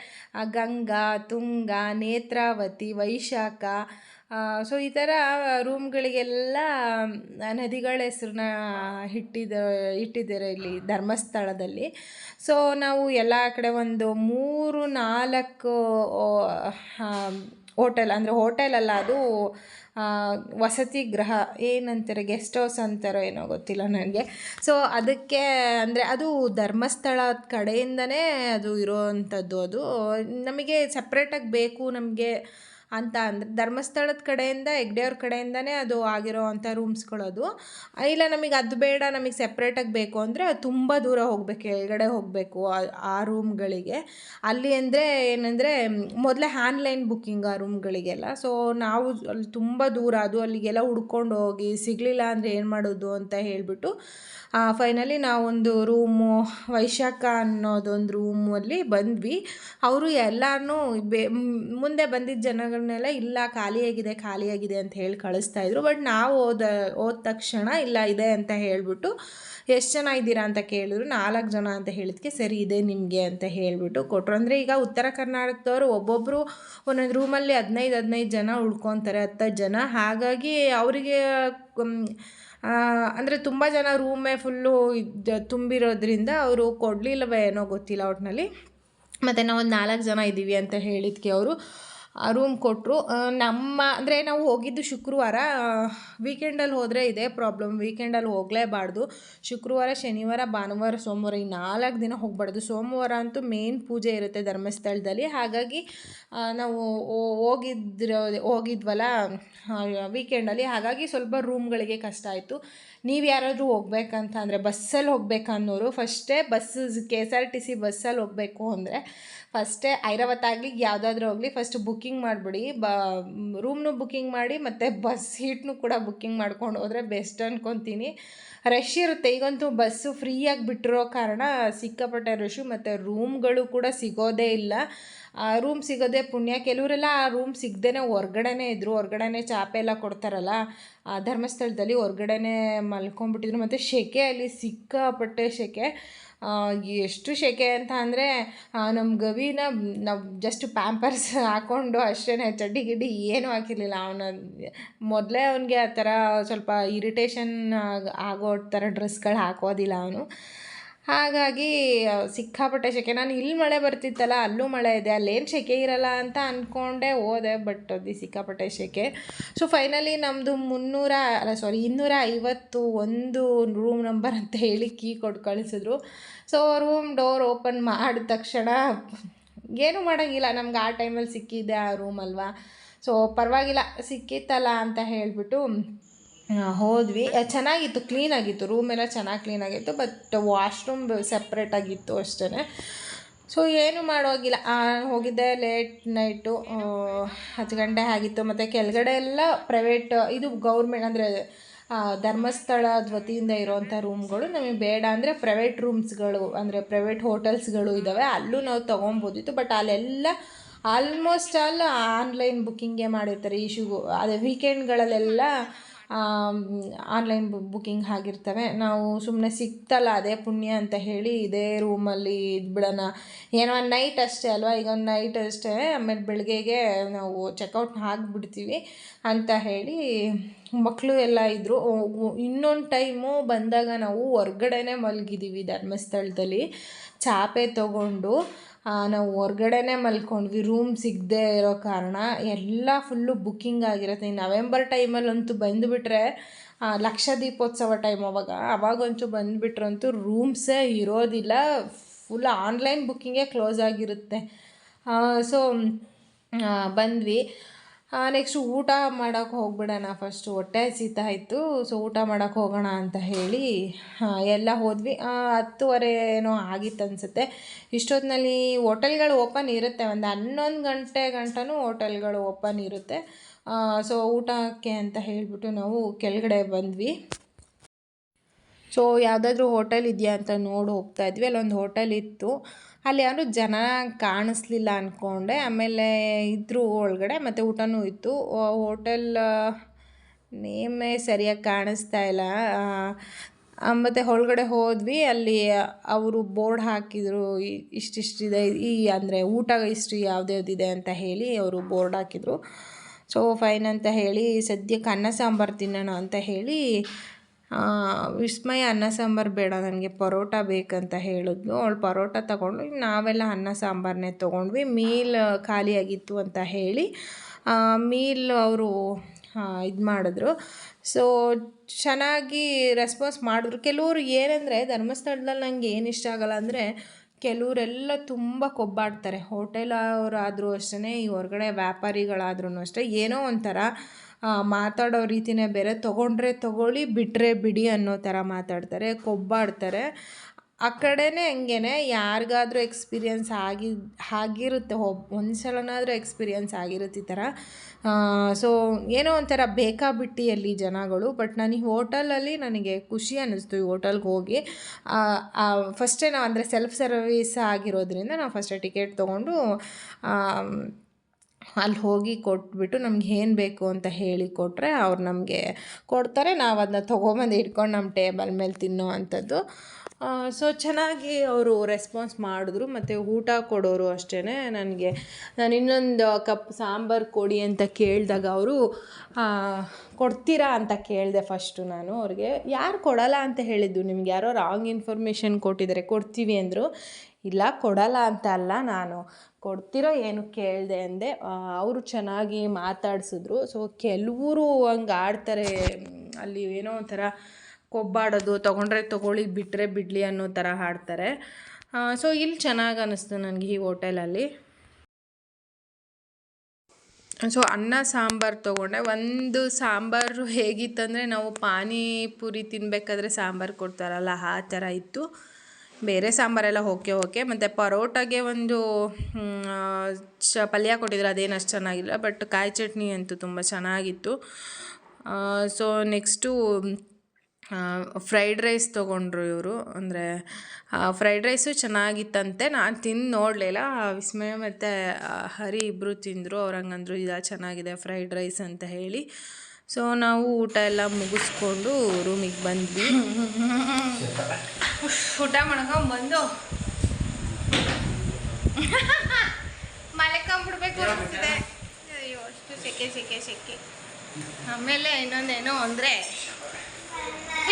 ಗಂಗಾ, ತುಂಗಾ, ನೇತ್ರಾವತಿ, ವೈಶಾಖ ಸೊ ಈ ಥರ ರೂಮ್ಗಳಿಗೆಲ್ಲ ನದಿಗಳ ಹೆಸ್ರನ್ನ ಇಟ್ಟಿದ ಇಟ್ಟಿದ್ದಾರೆ ಇಲ್ಲಿ ಧರ್ಮಸ್ಥಳದಲ್ಲಿ. ಸೊ ನಾವು ಎಲ್ಲ ಕಡೆ ಒಂದು ಮೂರು, ನಾಲ್ಕು ಹೋಟೆಲ್, ಅಂದರೆ ಹೋಟೆಲ್ ಅಲ್ಲ ಅದು ವಸತಿ ಗೃಹ, ಏನಂತಾರೆ, ಗೆಸ್ಟ್ ಹೌಸ್ ಅಂತಾರೋ ಏನೋ ಗೊತ್ತಿಲ್ಲ ನನಗೆ. ಸೊ ಅದಕ್ಕೆ, ಅಂದರೆ ಅದು ಧರ್ಮಸ್ಥಳದ ಕಡೆಯಿಂದನೇ ಅದು ಇರೋವಂಥದ್ದು ಅದು. ನಮಗೆ ಸಪ್ರೇಟಾಗಿ ಬೇಕು ನಮಗೆ ಅಂತ ಅಂದರೆ ಧರ್ಮಸ್ಥಳದ ಕಡೆಯಿಂದ ಹೆಗ್ಡೆಯವ್ರ ಕಡೆಯಿಂದನೇ ಅದು ಆಗಿರೋ ಅಂಥ ರೂಮ್ಸ್ಗಳದು ಇಲ್ಲ, ನಮಗೆ ಅದು ಬೇಡ, ನಮಗೆ ಸಪ್ರೇಟಾಗಿ ಬೇಕು ಅಂದರೆ ತುಂಬ ದೂರ ಹೋಗಬೇಕು ಕೆಳಗಡೆ ಹೋಗಬೇಕು ಆ ರೂಮ್ಗಳಿಗೆ. ಅಲ್ಲಿ ಅಂದರೆ ಏನಂದರೆ ಮೊದಲೇ ಆನ್ಲೈನ್ ಬುಕ್ಕಿಂಗ್ ಆ ರೂಮ್ಗಳಿಗೆಲ್ಲ. ಸೊ ನಾವು ಅಲ್ಲಿ ತುಂಬ ದೂರ, ಅದು ಅಲ್ಲಿಗೆಲ್ಲ ಹುಡ್ಕೊಂಡು ಹೋಗಿ ಸಿಗಲಿಲ್ಲ ಅಂದರೆ ಏನು ಮಾಡೋದು ಅಂತ ಹೇಳಿಬಿಟ್ಟು ಫೈನಲಿ ನಾವೊಂದು ರೂಮು, ವೈಶಾಖ ಅನ್ನೋದೊಂದು ರೂಮಲ್ಲಿ ಬಂದ್ವಿ. ಅವರು ಎಲ್ಲರೂ ಬೇ, ಮುಂದೆ ಬಂದಿದ್ದ ಜನಗಳನ್ನೆಲ್ಲ ಇಲ್ಲ ಖಾಲಿಯಾಗಿದೆ ಖಾಲಿಯಾಗಿದೆ ಅಂತ ಹೇಳಿ ಕಳಿಸ್ತಾ ಇದ್ರು. ಬಟ್ ನಾವು ಓದ ಹೋದ ತಕ್ಷಣ ಇಲ್ಲ, ಇದೆ ಅಂತ ಹೇಳಿಬಿಟ್ಟು ಎಷ್ಟು ಜನ ಇದ್ದೀರಾ ಅಂತ ಕೇಳಿದ್ರು. ನಾಲ್ಕು ಜನ ಅಂತ ಹೇಳಿದ್ಕೆ ಸರಿ, ಇದೆ ನಿಮಗೆ ಅಂತ ಹೇಳಿಬಿಟ್ಟು ಕೊಟ್ಟರು ಅಂದರೆ ಈಗ ಉತ್ತರ ಕರ್ನಾಟಕದವರು ಒಬ್ಬೊಬ್ಬರು ಒಂದೊಂದು ರೂಮಲ್ಲಿ ಹದಿನೈದು ಹದಿನೈದು ಜನ ಉಳ್ಕೊತಾರೆ ಹತ್ತತ್ತು ಜನ. ಹಾಗಾಗಿ ಅವರಿಗೆ ಅಂದರೆ ತುಂಬ ಜನ ರೂಮೇ ಫುಲ್ಲು ತುಂಬಿರೋದ್ರಿಂದ ಅವರು ಕೊಡಲಿಲ್ಲವೇ ಏನೋ ಗೊತ್ತಿಲ್ಲ ಒಟ್ಟಿನಲ್ಲಿ ಮತ್ತು ನಾವು ಒಂದು ನಾಲ್ಕು ಜನ ಇದ್ದೀವಿ ಅಂತ ಹೇಳಿದ್ಕೆ ಅವರು. ರೂಮ್ ಕೊಟ್ಟರು ನಮ್ಮ, ಅಂದರೆ ನಾವು ಹೋಗಿದ್ದು ಶುಕ್ರವಾರ ವೀಕೆಂಡಲ್ಲಿ ಹೋದರೆ ಇದೇ ಪ್ರಾಬ್ಲಮ್ ವೀಕೆಂಡಲ್ಲಿ ಹೋಗಲೇಬಾರ್ದು. ಶುಕ್ರವಾರ, ಶನಿವಾರ, ಭಾನುವಾರ, ಸೋಮವಾರ ಈ ನಾಲ್ಕು ದಿನ ಹೋಗಬಾರ್ದು. ಸೋಮವಾರ ಅಂತೂ ಮೇನ್ ಪೂಜೆ ಇರುತ್ತೆ ಧರ್ಮಸ್ಥಳದಲ್ಲಿ. ಹಾಗಾಗಿ ನಾವು ಹೋಗಿದ್ರ, ಹೋಗಿದ್ವಲ್ಲ ವೀಕೆಂಡಲ್ಲಿ ಹಾಗಾಗಿ ಸ್ವಲ್ಪ ರೂಮ್ಗಳಿಗೆ ಕಷ್ಟ ಆಯಿತು. ನೀವು ಯಾರಾದರೂ ಹೋಗ್ಬೇಕಂತ ಅಂದರೆ ಬಸ್ಸಲ್ಲಿ ಹೋಗ್ಬೇಕನ್ನೋರು ಫಸ್ಟೇ bus K S R T C ಬಸ್ಸಲ್ಲಿ ಹೋಗಬೇಕು ಅಂದರೆ ಫಸ್ಟೇ ಐರಾವತ್ ಆಗಲಿ, ಯಾವುದಾದ್ರೂ ಹೋಗಲಿ ಫಸ್ಟ್ ಬುಕ್ಕಿಂಗ್ ಮಾಡಿಬಿಡಿ. ಬ, ರೂಮ್ನು ಬುಕ್ಕಿಂಗ್ ಮಾಡಿ ಮತ್ತು ಬಸ್ ಸೀಟ್ನು ಕೂಡ ಬುಕ್ಕಿಂಗ್ ಮಾಡ್ಕೊಂಡು ಹೋದರೆ ಬೆಸ್ಟ್ ಅಂದ್ಕೊತೀನಿ ರಶ್ ಇರುತ್ತೆ. ಈಗಂತೂ ಬಸ್ಸು ಫ್ರೀಯಾಗಿ ಬಿಟ್ಟಿರೋ ಕಾರಣ ಸಿಕ್ಕಾಪಟ್ಟೆ ರಶ್ಶು ಮತ್ತು ರೂಮ್ಗಳು ಕೂಡ ಸಿಗೋದೇ ಇಲ್ಲ. ಆ ರೂಮ್ ಸಿಗೋದೇ ಪುಣ್ಯ. ಕೆಲವರೆಲ್ಲ ಆ ರೂಮ್ ಸಿಗ್ದೇ ಹೊರ್ಗಡೆನೇ ಇದ್ದರು ಹೊರ್ಗಡೆನೇ ಚಾಪೆ ಎಲ್ಲ ಕೊಡ್ತಾರಲ್ಲ, ಆ ಧರ್ಮಸ್ಥಳದಲ್ಲಿ ಹೊರ್ಗಡೆನೇ ಮಲ್ಕೊಂಡ್ಬಿಟ್ಟಿದ್ರು. ಮತ್ತು ಸೆಕೆ ಅಲ್ಲಿ ಸಿಕ್ಕಾಪಟ್ಟೆ ಸೆಕೆ ಎಷ್ಟು ಸೆಕೆ ಅಂತ ಅಂದರೆ ನಮ್ಮ ಗವಿನ ನಾವು ಜಸ್ಟ್ ಪ್ಯಾಂಪರ್ಸ್ ಹಾಕ್ಕೊಂಡು ಅಷ್ಟೇ ಚಡ್ಡಿ ಗಿಡ್ಡಿ ಏನೂ ಹಾಕಿರಲಿಲ್ಲ. ಅವನ ಮೊದಲೇ ಅವನಿಗೆ ಆ ಥರ ಸ್ವಲ್ಪ ಇರಿಟೇಷನ್ ಆಗೋ ಥರ ಡ್ರೆಸ್ಗಳು ಹಾಕೋದಿಲ್ಲ ಅವನು. ಹಾಗಾಗಿ ಸಿಕ್ಕಾಪಟ್ಟೆ ಸೆಕೆ ನಾನು ಇಲ್ಲಿ ಮಳೆ ಬರ್ತಿತ್ತಲ್ಲ, ಅಲ್ಲೂ ಮಳೆ ಇದೆ, ಅಲ್ಲೇನು ಸೆಕೆ ಇರಲ್ಲ ಅಂತ ಅಂದ್ಕೊಂಡೆ ಹೋದೆ, ಬಟ್ ಅದು ಸಿಕ್ಕಾಪಟ್ಟೆ ಸೆಕೆ ಸೊ ಫೈನಲಿ ನಮ್ಮದು ಮುನ್ನೂರ, ಅಲ್ಲ ಸಾರಿ ಇನ್ನೂರ ಐವತ್ತು ಒಂದು ರೂಮ್ ನಂಬರ್ ಅಂತ ಹೇಳಿ ಕೀ ಕೊಟ್ಟು ಕಳಿಸಿದ್ರು. ಸೊ ರೂಮ್ ಡೋರ್ ಓಪನ್ ಮಾಡಿದ ತಕ್ಷಣ ಏನೂ ಮಾಡೋಂಗಿಲ್ಲ. ನಮ್ಗೆ ಆ ಟೈಮಲ್ಲಿ ಸಿಕ್ಕಿದೆ ಆ ರೂಮ್ ಅಲ್ವಾ. ಸೊ ಪರವಾಗಿಲ್ಲ, ಸಿಕ್ಕಿತ್ತಲ್ಲ ಅಂತ ಹೇಳಿಬಿಟ್ಟು ಹೋದ್ವಿ. ಚೆನ್ನಾಗಿತ್ತು ಕ್ಲೀನಾಗಿತ್ತು ರೂಮ್ ಎಲ್ಲ ಚೆನ್ನಾಗಿ ಕ್ಲೀನಾಗಿತ್ತು ಬಟ್ ವಾಶ್ರೂಮ್ ಸಪ್ರೇಟಾಗಿತ್ತು ಅಷ್ಟೇ ಸೊ ಏನು ಮಾಡೋಗಿಲ್ಲ. ಹೋಗಿದ್ದೆ ಲೇಟ್ ನೈಟು ಹತ್ತು ಗಂಟೆ ಆಗಿತ್ತು. ಮತ್ತು ಕೆಳಗಡೆ ಎಲ್ಲ ಪ್ರೈವೇಟ್ ಇದು ಗೌರ್ಮೆಂಟ್ ಅಂದರೆ ಧರ್ಮಸ್ಥಳ ವತಿಯಿಂದ ಇರೋವಂಥ ರೂಮ್ಗಳು ನಮಗೆ ಬೇಡ ಅಂದರೆ ಪ್ರೈವೇಟ್ ರೂಮ್ಸ್ಗಳು ಅಂದರೆ ಪ್ರೈವೇಟ್ ಹೋಟೆಲ್ಸ್ಗಳು ಇದ್ದಾವೆ ಅಲ್ಲೂ ನಾವು ತೊಗೊಬೋದಿತ್ತು ಬಟ್ ಅಲ್ಲೆಲ್ಲ ಆಲ್ಮೋಸ್ಟ್ ಆಲ್ ಆನ್ಲೈನ್ ಬುಕ್ಕಿಂಗೇ ಮಾಡಿರ್ತಾರೆ ಇಶ್ಯೂಗೂ ಅದೇ ವೀಕೆಂಡ್ಗಳಲ್ಲೆಲ್ಲ ಆನ್ಲೈನ್ ಬುಕ್ಕಿಂಗ್ ಆಗಿರ್ತವೆ. ನಾವು ಸುಮ್ಮನೆ ಸಿಕ್ತಲ್ಲ, ಅದೇ ಪುಣ್ಯ ಅಂತ ಹೇಳಿ ಇದೇ ರೂಮಲ್ಲಿ ಇದ್ಬಿಡೋಣ ಏನೋ ಒಂದು ನೈಟ್ ಅಷ್ಟೇ ಅಲ್ವಾ? ಈಗ ಒಂದು ನೈಟ್ ಅಷ್ಟೇ, ಆಮೇಲೆ ಬೆಳಗ್ಗೆಗೆ ನಾವು ಚೆಕ್ಔಟ್ ಆಗಿಬಿಡ್ತೀವಿ ಅಂತ ಹೇಳಿ ಮಕ್ಕಳು ಎಲ್ಲ ಇದ್ದರು ಇನ್ನೊಂದು ಟೈಮು ಬಂದಾಗ ನಾವು ಹೊರ್ಗಡೆನೇ ಮಲಗಿದ್ದೀವಿ ಧರ್ಮಸ್ಥಳದಲ್ಲಿ. ಚಾಪೆ ತೊಗೊಂಡು ನಾವು ಹೊರ್ಗಡೆನೇ ಮಲ್ಕೊಂಡ್ವಿ. ರೂಮ್ ಸಿಗದೆ ಇರೋ ಕಾರಣ ಎಲ್ಲ ಫುಲ್ಲು ಬುಕ್ಕಿಂಗ್ ಆಗಿರುತ್ತೆ. ಈ ನವೆಂಬರ್ ಟೈಮಲ್ಲಂತೂ ಬಂದುಬಿಟ್ರೆ ಲಕ್ಷ ದೀಪೋತ್ಸವ ಟೈಮ್ ಅವಾಗ. ಅವಾಗಂತೂ ಬಂದುಬಿಟ್ರಂತೂ ರೂಮ್ಸೇ ಇರೋದಿಲ್ಲ. ಫುಲ್ ಆನ್ಲೈನ್ ಬುಕ್ಕಿಂಗೇ ಕ್ಲೋಸ್ ಆಗಿರುತ್ತೆ. ಸೊ ಬಂದ್ವಿ. ನೆಕ್ಸ್ಟ್ ಊಟ ಮಾಡೋಕ್ಕೆ ಹೋಗ್ಬಿಡೋಣ ಫಸ್ಟು ಹೊಟ್ಟೆ ಹಸಿತಾ ಇತ್ತು. ಸೊ ಊಟ ಮಾಡೋಕ್ಕೆ ಹೋಗೋಣ ಅಂತ ಹೇಳಿ ಎಲ್ಲ ಹೋದ್ವಿ. ಹತ್ತುವರೆ ಏನೋ ಆಗಿತ್ತು ಅನಿಸುತ್ತೆ. ಇಷ್ಟೊತ್ತಿನಲ್ಲಿ ಹೋಟೆಲ್ಗಳು ಓಪನ್ ಇರುತ್ತೆ. ಒಂದು ಹನ್ನೊಂದು ಗಂಟೆ ಗಂಟನೂ ಹೋಟೆಲ್ಗಳು ಓಪನ್ ಇರುತ್ತೆ. ಸೊ ಊಟಕ್ಕೆ ಅಂತ ಹೇಳಿಬಿಟ್ಟು ನಾವು ಕೆಳಗಡೆ ಬಂದ್ವಿ. ಸೊ ಯಾವುದಾದ್ರೂ ಹೋಟೆಲ್ ಇದೆಯಾ ಅಂತ ನೋಡಿ ಹೋಗ್ತಾ ಇದ್ವಿ. ಅಲ್ಲೊಂದು ಹೋಟೆಲ್ ಇತ್ತು. ಅಲ್ಲಿ ಯಾರು ಜನ ಕಾಣಿಸ್ಲಿಲ್ಲ ಅಂದ್ಕೊಂಡೆ ಆಮೇಲೆ ಇದ್ರು ಒಳಗಡೆ, ಮತ್ತು ಊಟನೂ ಇತ್ತು. ಹೋಟೆಲ್ ನೇಮೇ ಸರಿಯಾಗಿ ಕಾಣಿಸ್ತಾ ಇಲ್ಲ. ಮತ್ತು ಒಳಗಡೆ ಹೋದ್ವಿ. ಅಲ್ಲಿ ಅವರು ಬೋರ್ಡ್ ಹಾಕಿದರು. ಇಷ್ಟಿಷ್ಟಿದೆ, ಈ ಅಂದರೆ ಊಟ ಇಷ್ಟು ಯಾವ್ದ್ಯಾವ್ದಿದೆ ಅಂತ ಹೇಳಿ ಅವರು ಬೋರ್ಡ್ ಹಾಕಿದರು. ಸೊ, ಫೈನ್ ಅಂತ ಹೇಳಿ, ಸದ್ಯಕ್ಕೆ ಅನ್ನ ಸಾಂಬಾರು ತಿನ್ನೋಣ ಅಂತ ಹೇಳಿ ವಿಸ್ಮಯ, ಅನ್ನ, ಸಾಂಬಾರು ಬೇಡ, ನನಗೆ ಪರೋಟ ಬೇಕಂತ ಹೇಳಿದ್ಲು. ಅವಳು ಪರೋಟ ತಗೊಂಡು ನಾವೆಲ್ಲ ಅನ್ನ ಸಾಂಬಾರನ್ನೇ ತೊಗೊಂಡ್ವಿ. ಮೀಲ್ ಖಾಲಿಯಾಗಿತ್ತು ಅಂತ ಹೇಳಿ ಮೀಲ್ ಅವರು ಇದು ಮಾಡಿದ್ರು. ಸೊ ಚೆನ್ನಾಗಿ ರೆಸ್ಪಾನ್ಸ್ ಮಾಡಿದ್ರು. ಕೆಲವರು ಏನಂದರೆ, ಧರ್ಮಸ್ಥಳದಲ್ಲಿ ನನಗೆ ಏನು ಇಷ್ಟ ಆಗಲ್ಲ ಅಂದರೆ ಕೆಲವರೆಲ್ಲ ತುಂಬ ಕೊಬ್ಬಾಡ್ತಾರೆ. ಹೋಟೆಲ್ ಅವರಾದರೂ ಅಷ್ಟೇ ಈ ಹೊರಗಡೆ ವ್ಯಾಪಾರಿಗಳಾದ್ರೂ ಅಷ್ಟೇ. ಏನೋ ಒಂಥರ ಮಾತಾಡೋ ರೀತಿನೇ ಬೇರೆ. ತೊಗೊಂಡ್ರೆ ತೊಗೊಳ್ಳಿ ಬಿಟ್ಟರೆ ಬಿಡಿ ಅನ್ನೋ ಥರ ಮಾತಾಡ್ತಾರೆ, ಕೊಬ್ಬಾಡ್ತಾರೆ. ಆ ಕಡೆನೇ ಹಂಗೇನೆ ಯಾರಿಗಾದ್ರೂ ಎಕ್ಸ್ಪೀರಿಯನ್ಸ್ ಆಗಿ, ಆಗಿರುತ್ತೆ. ಒಬ್ ಒಂದು ಸಲನಾದರೂ ಎಕ್ಸ್ಪೀರಿಯನ್ಸ್ ಆಗಿರುತ್ತೆ ಈ ಥರ. ಸೊ ಏನೋ ಒಂಥರ ಬೇಕಾಬಿಟ್ಟಿಯಲ್ಲಿ ಜನಗಳು ಬಟ್ ನಾನು ಈ ಹೋಟಲಲ್ಲಿ ನನಗೆ ಖುಷಿ ಅನ್ನಿಸ್ತು ಈ ಹೋಟೆಲ್ಗೆ ಹೋಗಿ. ಫಸ್ಟೇ ನಾವು ಅಂದರೆ ಸೆಲ್ಫ್ ಸರ್ವಿಸ್ ಆಗಿರೋದ್ರಿಂದ ನಾವು ಫಸ್ಟೇ ಟಿಕೆಟ್ ತೊಗೊಂಡು ಅಲ್ಲಿ ಹೋಗಿ ಕೊಟ್ಬಿಟ್ಟು ನಮ್ಗೆ ಏನು ಬೇಕು ಅಂತ ಹೇಳಿ ಕೊಟ್ಟರೆ ಅವ್ರು ನಮಗೆ ಕೊಡ್ತಾರೆ. ನಾವು ಅದನ್ನ ತೊಗೊಂಬಂದು ಇಟ್ಕೊಂಡು ನಮ್ಮ ಟೇಬಲ್ ಮೇಲೆ ತಿನ್ನೋ ಅಂಥದ್ದು. ಸೊ ಚೆನ್ನಾಗಿ ಅವರು ರೆಸ್ಪಾನ್ಸ್ ಮಾಡಿದ್ರು, ಮತ್ತು ಊಟ ಕೊಡೋರು ಅಷ್ಟೇ ನನಗೆ, ನಾನು ಇನ್ನೊಂದು ಕಪ್ ಸಾಂಬಾರು ಕೊಡಿ ಅಂತ ಕೇಳಿದಾಗ ಅವರು ಕೊಡ್ತೀರಾ ಅಂತ ಕೇಳಿದೆ ಫಸ್ಟು ನಾನು ಅವ್ರಿಗೆ. ಯಾರು ಕೊಡಲ್ಲ ಅಂತ ಹೇಳಿದ್ದು, ನಿಮ್ಗೆ ಯಾರೋ ರಾಂಗ್ ಇನ್ಫಾರ್ಮೇಷನ್ ಕೊಟ್ಟಿದ್ದಾರೆ, ಕೊಡ್ತೀವಿ ಅಂದರು. ಇಲ್ಲ, ಕೊಡಲ್ಲ ಅಂತ ಅಲ್ಲ ನಾನು. ಕೊಡ್ತಿರೋ ಏನು ಕೇಳಿದೆ ಅಂದೆ. ಅವರು ಚೆನ್ನಾಗಿ ಮಾತಾಡಿಸಿದ್ರು. ಸೊ ಕೆಲವರು ಹಂಗೆ ಆಡ್ತಾರೆ, ಅಲ್ಲಿ ಏನೋ ಒಂಥರ ಕೊಬ್ಬಾಡೋದು, ತೊಗೊಂಡ್ರೆ ತೊಗೊಳ್ಳಿ ಬಿಟ್ಟರೆ ಬಿಡಲಿ ಅನ್ನೋ ಥರ ಹಾಡ್ತಾರೆ. ಸೊ ಇಲ್ಲಿ ಚೆನ್ನಾಗಿ ಅನ್ನಿಸ್ತು ನನಗೆ ಈ ಹೋಟೆಲಲ್ಲಿ. ಸೊ ಅನ್ನ, ಸಾಂಬಾರು ತೊಗೊಂಡೆ. ಒಂದು ಸಾಂಬಾರು ಹೇಗಿತ್ತಂದರೆ ನಾವು ಪಾನಿಪುರಿ ತಿನ್ನಬೇಕಾದ್ರೆ ಸಾಂಬಾರು ಕೊಡ್ತಾರಲ್ಲ, ಆ ಥರ ಇತ್ತು. ಬೇರೆ ಸಾಂಬಾರೆಲ್ಲ ಓಕೆ ಓಕೆ. ಮತ್ತು ಪರೋಟಾಗೆ ಒಂದು ಚ, ಪಲ್ಯ ಕೊಟ್ಟಿದ್ರು, ಅದೇನು ಅಷ್ಟು ಚೆನ್ನಾಗಿಲ್ಲ. ಬಟ್ ಕಾಯಿ ಚಟ್ನಿ ಅಂತೂ ತುಂಬ ಚೆನ್ನಾಗಿತ್ತು. ಸೊ ನೆಕ್ಸ್ಟು ಫ್ರೈಡ್ ರೈಸ್ ತೊಗೊಂಡ್ರು ಇವರು. ಅಂದರೆ ಫ್ರೈಡ್ ರೈಸು ಚೆನ್ನಾಗಿತ್ತಂತೆ. ನಾನು ತಿಂದು ನೋಡಲಿಲ್ಲ ವಿಸ್ಮಯ ಮತ್ತು ಹರಿ ಇಬ್ಬರು ತಿಂದರು. ಅವ್ರು ಹಂಗಂದ್ರು ಇದು ಚೆನ್ನಾಗಿದೆ ಫ್ರೈಡ್ ರೈಸ್ ಅಂತ ಹೇಳಿ. ಸೊ ನಾವು ಊಟ ಎಲ್ಲ ಮುಗಿಸ್ಕೊಂಡು ರೂಮಿಗೆ ಬಂದ್ವಿ. ಊಟ ಮಾಡ್ಕೊಂಬಂದು ಮಲ್ಕೊಂಬಿಡ್ಬೇಕು ಅನಿಸ್ತಿದೆ ಅಯ್ಯೋ, ಅಷ್ಟು ಸೆಕೆ ಸೆಕೆ ಸೆಕೆ. ಆಮೇಲೆ ಇನ್ನೊಂದೇನು ಅಂದರೆ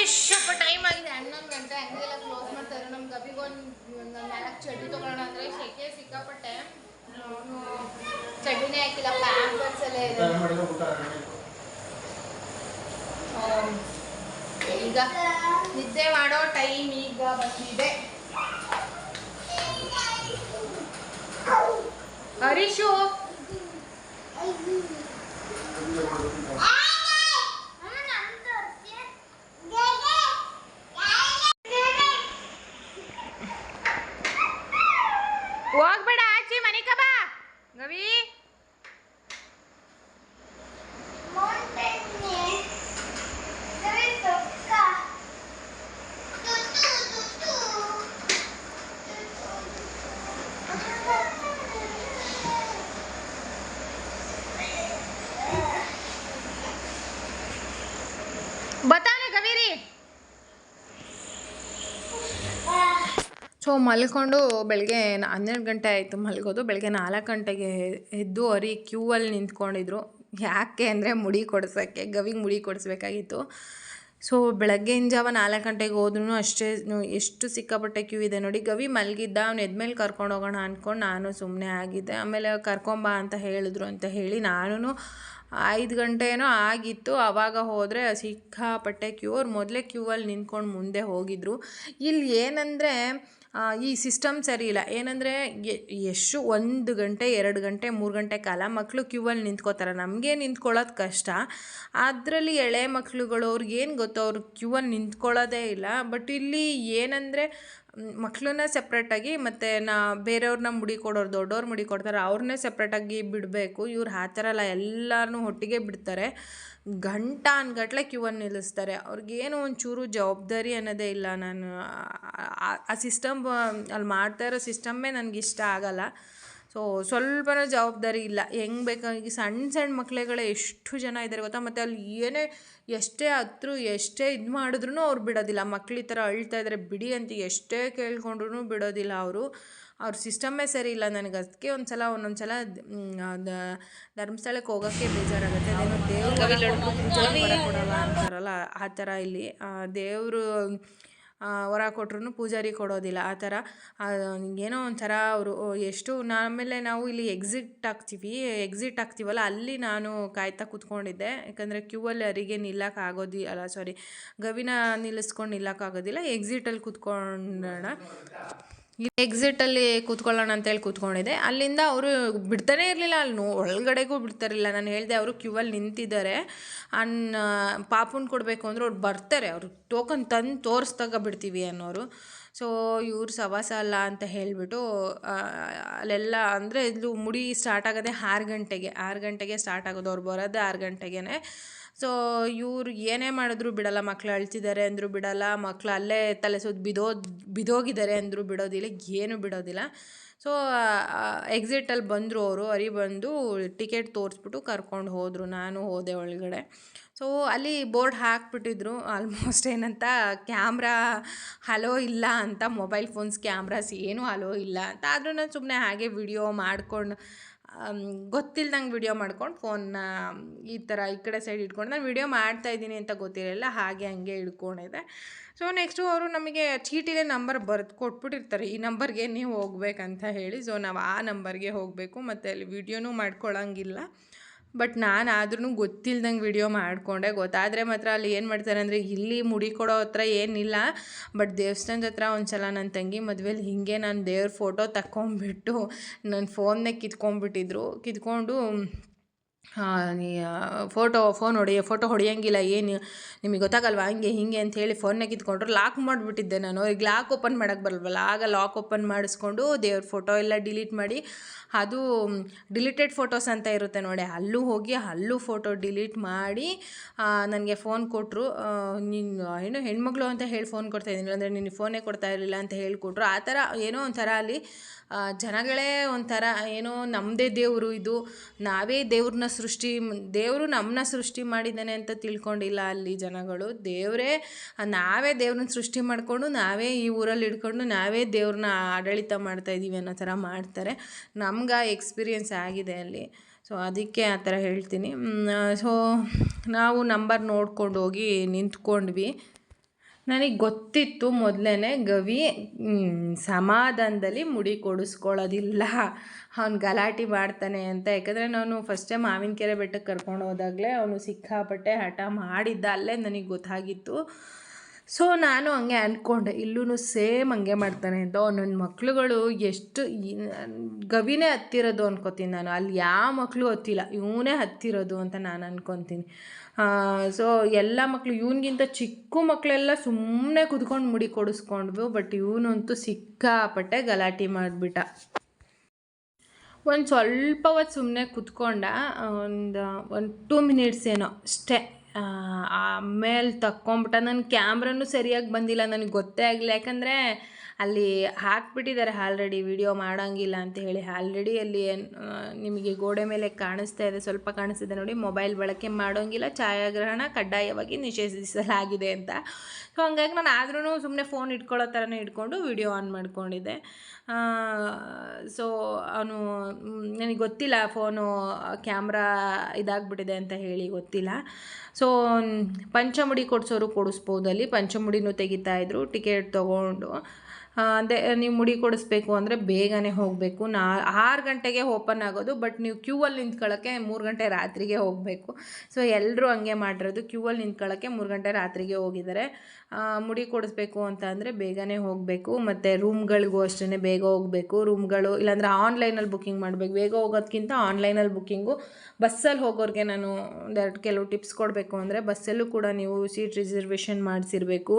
ಇಷ್ಟಪ್ಪ ಟೈಮ್ ಆಗಿದೆ ಹನ್ನೊಂದು ಗಂಟೆ ಹಂಗೆಲ್ಲ ಕ್ಲೋಸ್ ಮಾಡ್ತಾರೆ ನಮ್ಮ ಗಬಿಗೊಂದು ಒಂದು ನಾಲ್ಕು ಚಡ್ಡಿ ತೊಗೊಳ್ಳೋಣ ಅಂದರೆ ಸೆಕೆ ಸಿಕ್ಕಾಪಟ್ಟೆ ಅವನು ಚಡ್ಡಿನೇ ಹಾಕಿಲ್ಲ ಪ್ಯಾಂಪರ್ಸ್ ಎಲ್ಲ ಇದೆ ಆಮ್, ಈಗ ನಿದ್ದೆ ಮಾಡೋ ಟೈಮ್ ಈಗ ಬಂದಿದೆ ಹರೀಶು ಹೋಗ್ಬೇಡ ಆಚೆ ಮನೆ ಬಾ ಗವಿ ಕವೇರಿ ಸೊ ಮಲ್ಕೊಂಡು ಬೆಳಗ್ಗೆ ಹನ್ನೆರಡು ಗಂಟೆ ಆಯಿತು ಮಲ್ಗೋದು. ಬೆಳಗ್ಗೆ ನಾಲ್ಕು ಗಂಟೆಗೆ ಎದ್ದು ಅರಿ ಕ್ಯೂ ಅಲ್ಲಿ ನಿಂತ್ಕೊಂಡಿದ್ರು. ಯಾಕೆ ಅಂದರೆ ಮುಡಿ ಕೊಡ್ಸೋಕ್ಕೆ, ಗವಿಗೆ ಮುಡಿ ಕೊಡಿಸ್ಬೇಕಾಗಿತ್ತು. ಸೊ ಬೆಳಗ್ಗೆಯಿಂದ ಜಾವ ನಾಲ್ಕು ಗಂಟೆಗೆ ಹೋದ್ರೂ ಅಷ್ಟೇ ಎಷ್ಟು ಸಿಕ್ಕಾಪಟ್ಟೆ ಕ್ಯೂ ಇದೆ ನೋಡಿ. ಗವಿ ಮಲಗಿದ್ದ, ಅವ್ನು ಎದ್ಮೇಲೆ ಕರ್ಕೊಂಡು ಹೋಗೋಣ ಅಂದ್ಕೊಂಡು ನಾನು ಸುಮ್ಮನೆ ಆಗಿದ್ದೆ. ಆಮೇಲೆ ಕರ್ಕೊಂಬಾ ಅಂತ ಹೇಳಿದ್ರು ಅಂತ ಹೇಳಿ ನಾನು ಐದು ಗಂಟೆ ಆಗಿತ್ತು ಆವಾಗ ಹೋದರೆ ಸಿಕ್ಕಾಪಟ್ಟೆ ಕ್ಯೂ ಅವ್ರು ಮೊದಲೇ ಕ್ಯೂ ಅಲ್ಲಿ ನಿಂತ್ಕೊಂಡು ಮುಂದೆ ಹೋಗಿದ್ರು. ಇಲ್ಲಿ ಏನಂದರೆ ಈ ಸಿಸ್ಟಮ್ ಸರಿ ಇಲ್ಲ. ಏನಂದರೆ ಎಷ್ಟು? ಒಂದು ಗಂಟೆ, ಎರಡು ಗಂಟೆ, ಮೂರು ಗಂಟೆ ಕಾಲ ಮಕ್ಕಳು ಕ್ಯೂ ಅಲ್ಲಿ ನಿಂತ್ಕೋತಾರೆ. ನಮಗೆ ನಿಂತ್ಕೊಳ್ಳೋದು ಕಷ್ಟ. ಅದರಲ್ಲಿ ಎಳೆ ಮಕ್ಕಳುಗಳು ಅವ್ರಿಗೇನು ಗೊತ್ತು? ಅವ್ರು ಕ್ಯೂ ಅಲ್ಲಿ ನಿಂತ್ಕೊಳ್ಳೋದೇ ಇಲ್ಲ. ಬಟ್ ಇಲ್ಲಿ ಏನಂದರೆ ಮಕ್ಕಳನ್ನ ಸಪ್ರೇಟಾಗಿ ಮತ್ತು ನಾ ಬೇರೆಯವ್ರನ್ನ ಮುಡಿ ಕೊಡೋರು, ದೊಡ್ಡವ್ರು ಮುಡಿ ಕೊಡ್ತಾರೆ ಅವ್ರನ್ನೇ ಸಪ್ರೇಟಾಗಿ ಬಿಡಬೇಕು. ಇವ್ರು ಆ ಥರ ಅಲ್ಲ ಎಲ್ಲರನ್ನೂ ಒಟ್ಟಿಗೆ ಬಿಡ್ತಾರೆ. ಗಂಟಾನ್ಗಟ್ಲೆ ಕ್ಯೂ ಕ್ಯೂವನ್ನು ನಿಲ್ಲಿಸ್ತಾರೆ. ಅವ್ರಿಗೇನು ಒಂಚೂರು ಜವಾಬ್ದಾರಿ ಅನ್ನೋದೇ ಇಲ್ಲ ನಾನು. ಆ- ಸಿಸ್ಟಮ್ ಅಲ್ಲಿ ಮಾಡ್ತಾ ಇರೋ ಸಿಸ್ಟಮ್ಮೇ ನನಗಿಷ್ಟ ಆಗಲ್ಲ. ಸೊ ಸ್ವಲ್ಪನೂ ಜವಾಬ್ದಾರಿ ಇಲ್ಲ. ಹೆಂಗೆ ಬೇಕಾಗಿ ಸಣ್ಣ ಸಣ್ಣ ಮಕ್ಕಳುಗಳೇ ಎಷ್ಟು ಜನ ಇದ್ದಾರೆ ಗೊತ್ತಾ? ಮತ್ತು ಅಲ್ಲಿ ಏನೇ ಎಷ್ಟೇ ಹತ್ರು ಎಷ್ಟೇ ಇದು ಮಾಡಿದ್ರು ಅವ್ರು ಬಿಡೋದಿಲ್ಲ. ಮಕ್ಳು ಈ ಥರ ಅಳ್ತಾ ಇದ್ದಾರೆ ಬಿಡಿ ಅಂತ ಎಷ್ಟೇ ಕೇಳ್ಕೊಂಡ್ರು ಬಿಡೋದಿಲ್ಲ ಅವರು. ಅವ್ರ ಸಿಸ್ಟಮ್ಮೇ ಸರಿ ಇಲ್ಲ ನನಗೆ. ಅದಕ್ಕೆ ಒಂದು ಸಲ ಒಂದೊಂದು ಸಲ ಧರ್ಮಸ್ಥಳಕ್ಕೆ ಹೋಗೋಕ್ಕೆ ಬೇಜಾರಾಗುತ್ತೆ. ಅದೇನೋ ದೇವ್ರು ಕೊಡಲ್ಲ ಅಂತಾರಲ್ಲ ಆ ಥರ ಇಲ್ಲಿ. ದೇವರು ವರ ಕೊಟ್ರೂ ಪೂಜಾರಿ ಕೊಡೋದಿಲ್ಲ. ಆ ಥರ ಏನೋ ಒಂಥರ ಅವರು ಎಷ್ಟು ಆಮೇಲೆ ನಾವು ಇಲ್ಲಿ ಎಕ್ಸಿಟ್ ಆಗ್ತೀವಿ ಎಕ್ಸಿಟ್ ಆಗ್ತೀವಲ್ಲ, ಅಲ್ಲಿ ನಾನು ಕಾಯ್ತಾ ಕೂತ್ಕೊಂಡಿದ್ದೆ. ಯಾಕಂದರೆ ಕ್ಯೂ ಅಲ್ಲಿ ಅರಿಗೆ ನಿಲ್ಲಕ್ಕೆ ಆಗೋದಿ, ಅಲ್ಲ ಸಾರಿ ಗವಿನ ನಿಲ್ಲಿಸ್ಕೊಂಡು ನಿಲ್ಲಕ್ಕಾಗೋದಿಲ್ಲ ಎಕ್ಸಿಟಲ್ಲಿ ಕೂತ್ಕೊಳ್ಳೋಣ ಎಕ್ಸಿಟಲ್ಲಿ ಕೂತ್ಕೊಳ್ಳೋಣ ಅಂತೇಳಿ ಕೂತ್ಕೊಂಡಿದ್ದೆ. ಅಲ್ಲಿಂದ ಅವರು ಬಿಡ್ತಾನೆ ಇರಲಿಲ್ಲ. ಅಲ್ಲಿ ನೋ, ಒಳಗಡೆಗೂ ಬಿಡ್ತಾರಿಲ್ಲ ನಾನು ಹೇಳಿದೆ, ಅವರು ಕ್ಯೂ ಅಲ್ಲಿ ನಿಂತಿದ್ದಾರೆ. ಅನ್ನ ಪಾಪುನ್ ಕೊಡಬೇಕು ಅಂದ್ರೆ ಅವ್ರು ಬರ್ತಾರೆ. ಅವರು ಟೋಕನ್ ತಂದು ತೋರಿಸ್ದಾಗ ಬಿಡ್ತೀವಿ ಅನ್ನೋರು. ಸೊ ಇವ್ರು ಸವಾಸ ಅಲ್ಲ ಅಂತ ಹೇಳಿಬಿಟ್ಟು ಅಲ್ಲೆಲ್ಲ ಅಂದರೆ ಇದು ಮುಡಿ ಸ್ಟಾರ್ಟ್ ಆಗೋದೇ ಆರು ಗಂಟೆಗೆ ಆರು ಗಂಟೆಗೆ ಸ್ಟಾರ್ಟ್ ಆಗೋದು. ಅವ್ರು ಬರೋದೇ ಆರು ಗಂಟೆಗೆ ಸೊ ಇವ್ರು ಏನೇ ಮಾಡಿದ್ರು ಬಿಡಲ್ಲ. ಮಕ್ಳು ಅಳ್ತಿದ್ದಾರೆ ಅಂದರೂ ಬಿಡಲ್ಲ. ಮಕ್ಳು ಅಲ್ಲೇ ತಲೆ ಸುತ್ತ ಬಿದೋ, ಬಿದೋಗಿದ್ದಾರೆ ಅಂದರೂ ಬಿಡೋದಿಲ್ಲ. ಏನು ಬಿಡೋದಿಲ್ಲ. ಸೊ ಎಕ್ಸಿಟಲ್ಲಿ ಬಂದರು ಅವರು. ಅರಿ ಬಂದು ಟಿಕೆಟ್ ತೋರಿಸ್ಬಿಟ್ಟು ಕರ್ಕೊಂಡು ಹೋದರು. ನಾನು ಹೋದೆ ಒಳಗಡೆ. ಸೊ ಅಲ್ಲಿ ಬೋರ್ಡ್ ಹಾಕ್ಬಿಟ್ಟಿದ್ರು. ಆಲ್ಮೋಸ್ಟ್ ಏನಂತ, ಕ್ಯಾಮ್ರಾ ಹಲೋ ಇಲ್ಲ ಅಂತ. ಮೊಬೈಲ್ ಫೋನ್ಸ್, ಕ್ಯಾಮ್ರಾಸ್ ಏನೂ ಹಲೋ ಇಲ್ಲ ಅಂತ. ಆದರೂ ನಾನು ಸುಮ್ಮನೆ ಹಾಗೆ ವಿಡಿಯೋ ಮಾಡ್ಕೊಂಡು ಗೊತ್ತಿಲ್ದಂಗೆ ವಿಡಿಯೋ ಮಾಡ್ಕೊಂಡು ಫೋನ್ನ ಈ ಥರ ಈ ಕಡೆ ಸೈಡ್ ಇಟ್ಕೊಂಡು ನಾನು ವಿಡಿಯೋ ಮಾಡ್ತಾ ಇದ್ದೀನಿ ಅಂತ ಗೊತ್ತಿರಲಿಲ್ಲ, ಹಾಗೆ ಹಂಗೆ ಇಳ್ಕೊಂಡಿದೆ ಸೊ ನೆಕ್ಸ್ಟು ಅವರು ನಮಗೆ ಚೀಟಿಲೆ ನಂಬರ್ ಬರೆದು ಕೊಟ್ಬಿಟ್ಟಿರ್ತಾರೆ. ಈ ನಂಬರ್ಗೆ ನೀವು ಹೋಗ್ಬೇಕಂತ ಹೇಳಿ ಸೊ ನಾವು ಆ ನಂಬರ್ಗೆ ಹೋಗಬೇಕು, ಮತ್ತು ಅಲ್ಲಿ ವಿಡಿಯೋನೂ ಮಾಡ್ಕೊಳ್ಳೋಂಗಿಲ್ಲ ಬಟ್ ನಾನು ಆದ್ರೂ ಗೊತ್ತಿಲ್ದಂಗೆ ವಿಡಿಯೋ ಮಾಡಿಕೊಂಡೆ. ಗೊತ್ತಾದರೆ ಮಾತ್ರ ಅಲ್ಲಿ ಏನು ಮಾಡ್ತಾರೆ ಅಂದರೆ ಇಲ್ಲಿ ಮುಡಿ ಕೊಡೋ ಹತ್ರ ಏನಿಲ್ಲ, ಬಟ್ ದೇವಸ್ಥಾನದ ಹತ್ರ ಒಂದು ಸಲ ನನ್ನ ತಂಗಿ ಮದುವೆಲಿ ಹೀಗೆ ನಾನು ದೇವ್ರ ಫೋಟೋ ತಕ್ಕೊಂಬಿಟ್ಟು ನನ್ನ ಫೋನ್ನೇ ಕಿತ್ಕೊಂಡ್ಬಿಟ್ಟಿದ್ರು. ಕಿತ್ಕೊಂಡು ಫೋಟೋ ಫೋನ್ ಹೊಡಿ ಫೋಟೋ ಹೊಡೆಯೋಂಗಿಲ್ಲ, ಏನು ನಿಮಗೆ ಗೊತ್ತಾಗಲ್ವಾ? ಹಂಗೆ, ಹಿಂಗೆ ಅಂತ ಹೇಳಿ ಫೋನ್ನ ಕಿತ್ಕೊಂಡ್ರು ಲಾಕ್ ಮಾಡಿಬಿಟ್ಟಿದ್ದೆ ನಾನು. ಈಗ ಲಾಕ್ ಓಪನ್ ಮಾಡೋಕ್ಕೆ ಬರಲ್ವಲ್ಲ, ಆಗ ಲಾಕ್ ಓಪನ್ ಮಾಡಿಸ್ಕೊಂಡು ದೇವ್ರ ಫೋಟೋ ಎಲ್ಲ ಡಿಲೀಟ್ ಮಾಡಿ, ಅದು ಡಿಲೀಟೆಡ್ ಫೋಟೋಸ್ ಅಂತ ಇರುತ್ತೆ ನೋಡಿ. ಅಲ್ಲೂ ಹೋಗಿ, ಅಲ್ಲೂ ಫೋಟೋ ಡಿಲೀಟ್ ಮಾಡಿ ನನಗೆ ಫೋನ್ ಕೊಟ್ಟರು ನೀನು, ಏನು ಹೆಣ್ಮಗಳು ಅಂತ ಹೇಳಿ ಫೋನ್ ಕೊಡ್ತಾ ಇದ್ದೀನಿ ಅಂದರೆ ನಿನ್ನ ಫೋನೇ ಕೊಡ್ತಾ ಇರಲಿಲ್ಲ ಅಂತ ಹೇಳಿಕೊಟ್ರು. ಆ ಥರ ಏನೋ ಒಂಥರ ಅಲ್ಲಿ ಜನಗಳೇ ಒಂಥರ ಏನೋ ನಮ್ಮದೇ ದೇವರು ಇದು, ನಾವೇ ದೇವ್ರನ್ನ ಸೃಷ್ಟಿ ದೇವರು ನಮ್ಮನ್ನ ಸೃಷ್ಟಿ ಮಾಡಿದ್ದಾನೆ ಅಂತ ತಿಳ್ಕೊಂಡಿಲ್ಲ ಅಲ್ಲಿ ಜನಗಳು. ದೇವರೇ, ನಾವೇ ದೇವ್ರನ್ನ ಸೃಷ್ಟಿ ಮಾಡಿಕೊಂಡು, ನಾವೇ ಈ ಊರಲ್ಲಿ ಹಿಡ್ಕೊಂಡು ನಾವೇ ದೇವ್ರನ್ನ ಆಡಳಿತ ಮಾಡ್ತಾ ಇದ್ದೀವಿ ಅನ್ನೋ ಥರ ಮಾಡ್ತಾರೆ. ನಮ್ಗೆ ಎಕ್ಸ್ಪೀರಿಯೆನ್ಸ್ ಆಗಿದೆ ಅಲ್ಲಿ. ಸೊ, ಅದಕ್ಕೆ ಆ ಥರ ಹೇಳ್ತೀನಿ. ಸೊ, ನಾವು ನಂಬರ್ ನೋಡ್ಕೊಂಡು ಹೋಗಿ ನಿಂತ್ಕೊಂಡ್ವಿ. ನನಗೆ ಗೊತ್ತಿತ್ತು ಮೊದಲೇ ಗವಿ ಸಮಾಧಾನದಲ್ಲಿ ಮುಡಿ ಕೊಡಿಸ್ಕೊಳ್ಳೋದಿಲ್ಲ. ಅವ್ನು ಗಲಾಟೆ ಮಾಡ್ತಾನೆ ಅಂತ. ಯಾಕಂದರೆ ನಾನು ಫಸ್ಟ್ ಟೈಮ್ ಮಾವಿನಕೆರೆ ಬೆಟ್ಟಕ್ಕೆ ಕರ್ಕೊಂಡು ಹೋದಾಗಲೇ ಅವನು ಸಿಕ್ಕಾಪಟ್ಟೆ ಹಠ ಮಾಡಿದ್ದ, ಅಲ್ಲೇ ನನಗೆ ಗೊತ್ತಾಗಿತ್ತು. ಸೊ ನಾನು ಹಂಗೆ ಅಂದ್ಕೊಂಡೆ ಇಲ್ಲೂ ಸೇಮ್ ಹಂಗೆ ಮಾಡ್ತಾನೆ ಅಂತ. ನನ್ನ ಮಕ್ಳುಗಳು ಎಷ್ಟು ಗವಿನೇ ಹತ್ತಿರೋದು ಅನ್ಕೋತೀನಿ ನಾನು. ಅಲ್ಲಿ ಯಾವ ಮಕ್ಕಳು ಹತ್ತಿಲ್ಲ, ಇವನೇ ಹತ್ತಿರೋದು ಅಂತ ನಾನು ಅಂದ್ಕೊತೀನಿ ಸೊ ಎಲ್ಲ ಮಕ್ಕಳು ಇವನಿಗಿಂತ ಚಿಕ್ಕ ಮಕ್ಕಳೆಲ್ಲ ಸುಮ್ಮನೆ ಕುತ್ಕೊಂಡು ಮುಡಿ ಕೊಡಿಸ್ಕೊಂಡ್ವು ಬಟ್ ಇವನಂತೂ ಸಿಕ್ಕಾಪಟ್ಟೆ ಗಲಾಟೆ ಮಾಡಿಬಿಟ್ಟ. ಒಂದು ಸ್ವಲ್ಪ ಹೊತ್ತು ಸುಮ್ಮನೆ ಕುತ್ಕೊಂಡ, ಒಂದು ಒಂದು ಟೂ ಮಿನಿಟ್ಸ್ ಏನೋ, ಅಷ್ಟೇ. ಆಮೇಲೆ ತಕ್ಕೊಂಬಿಟ್ಟ. ನನ್ನ ಕ್ಯಾಮ್ರನೂ ಸರಿಯಾಗಿ ಬಂದಿಲ್ಲ. ನನಗೆ ಗೊತ್ತೇ ಆಗಲಿಲ್ಲ. ಯಾಕಂದರೆ ಅಲ್ಲಿ ಹಾಕ್ಬಿಟ್ಟಿದ್ದಾರೆ ಆಲ್ರೆಡಿ ವಿಡಿಯೋ ಮಾಡೋಂಗಿಲ್ಲ ಅಂತ ಹೇಳಿ. ಆಲ್ರೆಡಿ ಅಲ್ಲಿ ನಿಮಗೆ ಗೋಡೆ ಮೇಲೆ ಕಾಣಿಸ್ತಾ ಇದೆ, ಸ್ವಲ್ಪ ಕಾಣಿಸ್ತಿದೆ ನೋಡಿ. ಮೊಬೈಲ್ ಬಳಕೆ ಮಾಡೋಂಗಿಲ್ಲ, ಛಾಯಾಗ್ರಹಣ ಕಡ್ಡಾಯವಾಗಿ ನಿಷೇಧಿಸಲಾಗಿದೆ ಅಂತ. ಸೊ ಹಂಗಾಗಿ ನಾನು ಆದ್ರೂ ಸುಮ್ಮನೆ ಫೋನ್ ಇಟ್ಕೊಳ್ಳೋ ಥರನೇ ಇಟ್ಕೊಂಡು ವಿಡಿಯೋ ಆನ್ ಮಾಡ್ಕೊಂಡಿದ್ದೆ. ಸೊ ಅವನು, ನನಗೆ ಗೊತ್ತಿಲ್ಲ ಫೋನು ಕ್ಯಾಮ್ರಾ ಇದಾಗ್ಬಿಟ್ಟಿದೆ ಅಂತ ಹೇಳಿ ಗೊತ್ತಿಲ್ಲ. ಸೊ ಪಂಚಮುಡಿ ಕೊಡಿಸೋರು ಕೊಡಿಸ್ಬೋದು ಅಲ್ಲಿ. ಪಂಚಮುಡಿನೂ ತೆಗಿತಾಯಿದ್ರು ಟಿಕೆಟ್ ತೊಗೊಂಡು. ಆ, ಅದೇ ನೀವು ಮುಡಿ ಕೊಡಿಸ್ಬೇಕು ಅಂದರೆ ಬೇಗನೆ ಹೋಗಬೇಕು. ನಾ ಆರು ಗಂಟೆಗೆ ಓಪನ್ ಆಗೋದು ಬಟ್ ನೀವು ಕ್ಯೂ ಅಲ್ಲಿ ನಿಂತ್ಕೊಳ್ಳೋಕ್ಕೆ ಮೂರು ಗಂಟೆ ರಾತ್ರಿಗೆ ಹೋಗಬೇಕು. ಸೊ ಎಲ್ಲರೂ ಹಂಗೆ ಮಾಡಿರೋದು ಕ್ಯೂ ಅಲ್ಲಿ ನಿಂತ್ಕೊಳ್ಳೋಕ್ಕೆ ಮೂರು ಗಂಟೆ ರಾತ್ರಿಗೆ ಹೋಗಿದ್ದಾರೆ. ಮುಡಿ ಕೊಡಿಸ್ಬೇಕು ಅಂತ ಅಂದರೆ ಬೇಗನೆ ಹೋಗಬೇಕು. ಮತ್ತು ರೂಮ್ಗಳಿಗೂ ಅಷ್ಟೇ ಬೇಗ ಹೋಗಬೇಕು. ರೂಮ್ಗಳು ಇಲ್ಲಾಂದರೆ ಆನ್ಲೈನಲ್ಲಿ ಬುಕ್ಕಿಂಗ್ ಮಾಡಬೇಕು. ಬೇಗ ಹೋಗೋದಕ್ಕಿಂತ ಆನ್ಲೈನಲ್ಲಿ ಬುಕ್ಕಿಂಗು ಬಸ್ಸಲ್ಲಿ ಹೋಗೋರಿಗೆ ನಾನು ಒಂದೆರಡು ಕೆಲವು ಟಿಪ್ಸ್ ಕೊಡಬೇಕು ಅಂದರೆ ಬಸ್ಸಲ್ಲೂ ಕೂಡ ನೀವು ಸೀಟ್ ರಿಸರ್ವೇಷನ್ ಮಾಡಿಸಿರ್ಬೇಕು.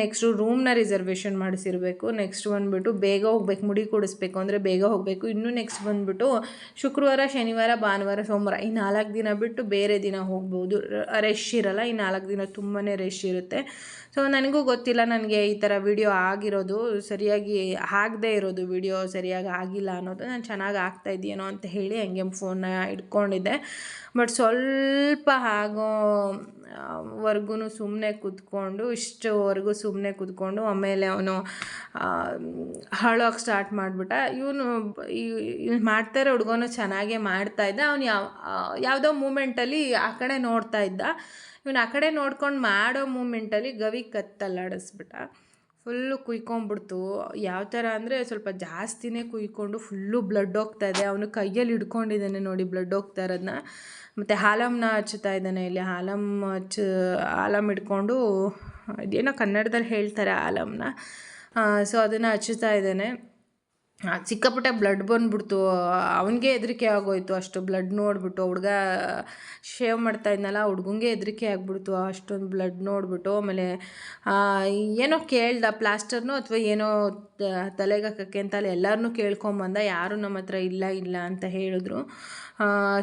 ನೆಕ್ಸ್ಟು ರೂಮ್ನ ರಿಸರ್ವೇಷನ್ ಮಾಡಿಸಿರ್ಬೇಕು. ನೆಕ್ಸ್ಟ್ ಬಂದುಬಿಟ್ಟು ಬೇಗ ಹೋಗ್ಬೇಕು, ಮುಡಿ ಕೊಡಿಸ್ಬೇಕು. ಅಂದರೆ ಬೇಗ ಹೋಗಬೇಕು. ಇನ್ನೂ ನೆಕ್ಸ್ಟ್ ಬಂದುಬಿಟ್ಟು ಶುಕ್ರವಾರ, ಶನಿವಾರ, ಭಾನುವಾರ, ಸೋಮವಾರ ಈ ನಾಲ್ಕು ದಿನ ಬಿಟ್ಟು ಬೇರೆ ದಿನ ಹೋಗ್ಬೋದು. ರಶ್ ಇರಲ್ಲ, ಈ ನಾಲ್ಕು ದಿನ ತುಂಬಾ ರಶ್ ಇರುತ್ತೆ. ಸೊ ನನಗೂ ಗೊತ್ತಿಲ್ಲ, ನನಗೆ ಈ ಥರ ವಿಡಿಯೋ ಆಗಿರೋದು, ಸರಿಯಾಗಿ ಆಗದೇ ಇರೋದು ವಿಡಿಯೋ ಸರಿಯಾಗಿ ಆಗಿಲ್ಲ ಅನ್ನೋದು. ನಾನು ಚೆನ್ನಾಗಿ ಆಗ್ತಾ ಇದೆಯೇನೋ ಅಂತ ಹೇಳಿ ಹಂಗೆ ಫೋನ್ನ ಇಟ್ಕೊಂಡಿದ್ದೆ. ಬಟ್ ಸ್ವಲ್ಪ ಆಗೋ ವರ್ಗು ಸುಮ್ಮನೆ ಕೂತ್ಕೊಂಡು, ಇಷ್ಟುವರೆಗೂ ಸುಮ್ಮನೆ ಕೂತ್ಕೊಂಡು, ಆಮೇಲೆ ಅವನು ಹಾಳೋಕೆ ಸ್ಟಾರ್ಟ್ ಮಾಡಿಬಿಟ್ಟ. ಇವನು ಇವ್ನು ಮಾಡ್ತಾ ಇರೋ ಹುಡುಗನು ಚೆನ್ನಾಗೇ ಮಾಡ್ತಾ ಇದ್ದ. ಅವನು ಯಾವ ಯಾವುದೋ ಮೂಮೆಂಟಲ್ಲಿ ಆ ಕಡೆ ನೋಡ್ತಾ ಇದ್ದ. ಇವನು ಆ ಕಡೆ ನೋಡ್ಕೊಂಡು ಮಾಡೋ ಮೂಮೆಂಟಲ್ಲಿ ಗವಿ ಕತ್ತಲ್ಲಾಡಿಸ್ಬಿಟ್ಟ. ಫುಲ್ಲು ಕುಯ್ಕೊಂಡ್ಬಿಡ್ತು. ಯಾವ ಥರ ಅಂದರೆ ಸ್ವಲ್ಪ ಜಾಸ್ತಿನೇ ಕುಯ್ಕೊಂಡು ಫುಲ್ಲು ಬ್ಲಡ್ ಹೋಗ್ತಾ ಇದೆ. ಅವನು ಕೈಯಲ್ಲಿ ಹಿಡ್ಕೊಂಡಿದ್ದಾನೆ ನೋಡಿ ಬ್ಲಡ್ ಹೋಗ್ತಾ ಇರೋದನ್ನ ಮತ್ತು ಹಾಲಮ್ನ ಹಚ್ಚುತ್ತಾ ಇದ್ದಾನೆ ಇಲ್ಲಿ. ಹಾಲಮ್ ಹಚ್ಚ, ಹಾಲಮ್ ಹಿಡ್ಕೊಂಡು, ಇದೇನೋ ಕನ್ನಡದಲ್ಲಿ ಹೇಳ್ತಾರೆ ಹಾಲಮ್ನ. ಸೊ ಅದನ್ನು ಹಚ್ಚುತ್ತಾ ಇದ್ದಾನೆ. ಸಿಕ್ಕಾಪಟ್ಟೆ ಬ್ಲಡ್ ಬಂದ್ಬಿಡ್ತು. ಅವನಿಗೆ ಹೆದರಿಕೆ ಆಗೋಯ್ತು. ಅಷ್ಟು ಬ್ಲಡ್ ನೋಡಿಬಿಟ್ಟು ಹುಡುಗ ಶೇವ್ ಮಾಡ್ತಾ ಇದ್ನಲ್ಲ ಹುಡುಗಂಗೆ ಹೆದರಿಕೆ ಆಗ್ಬಿಡ್ತು. ಅಷ್ಟೊಂದು ಬ್ಲಡ್ ನೋಡಿಬಿಟ್ಟು ಆಮೇಲೆ ಏನೋ ಕೇಳ್ದ ಪ್ಲಾಸ್ಟರ್ನೋ ಅಥವಾ ಏನೋ ತಲೆಗೆ ಹಾಕೋಕ್ಕೆ ಅಂತ ಅಲ್ಲಿ ಎಲ್ಲರನ್ನೂ ಕೇಳ್ಕೊಂಬಂದ ಯಾರು ನಮ್ಮ ಹತ್ರ ಇಲ್ಲ ಇಲ್ಲ ಅಂತ ಹೇಳಿದ್ರು.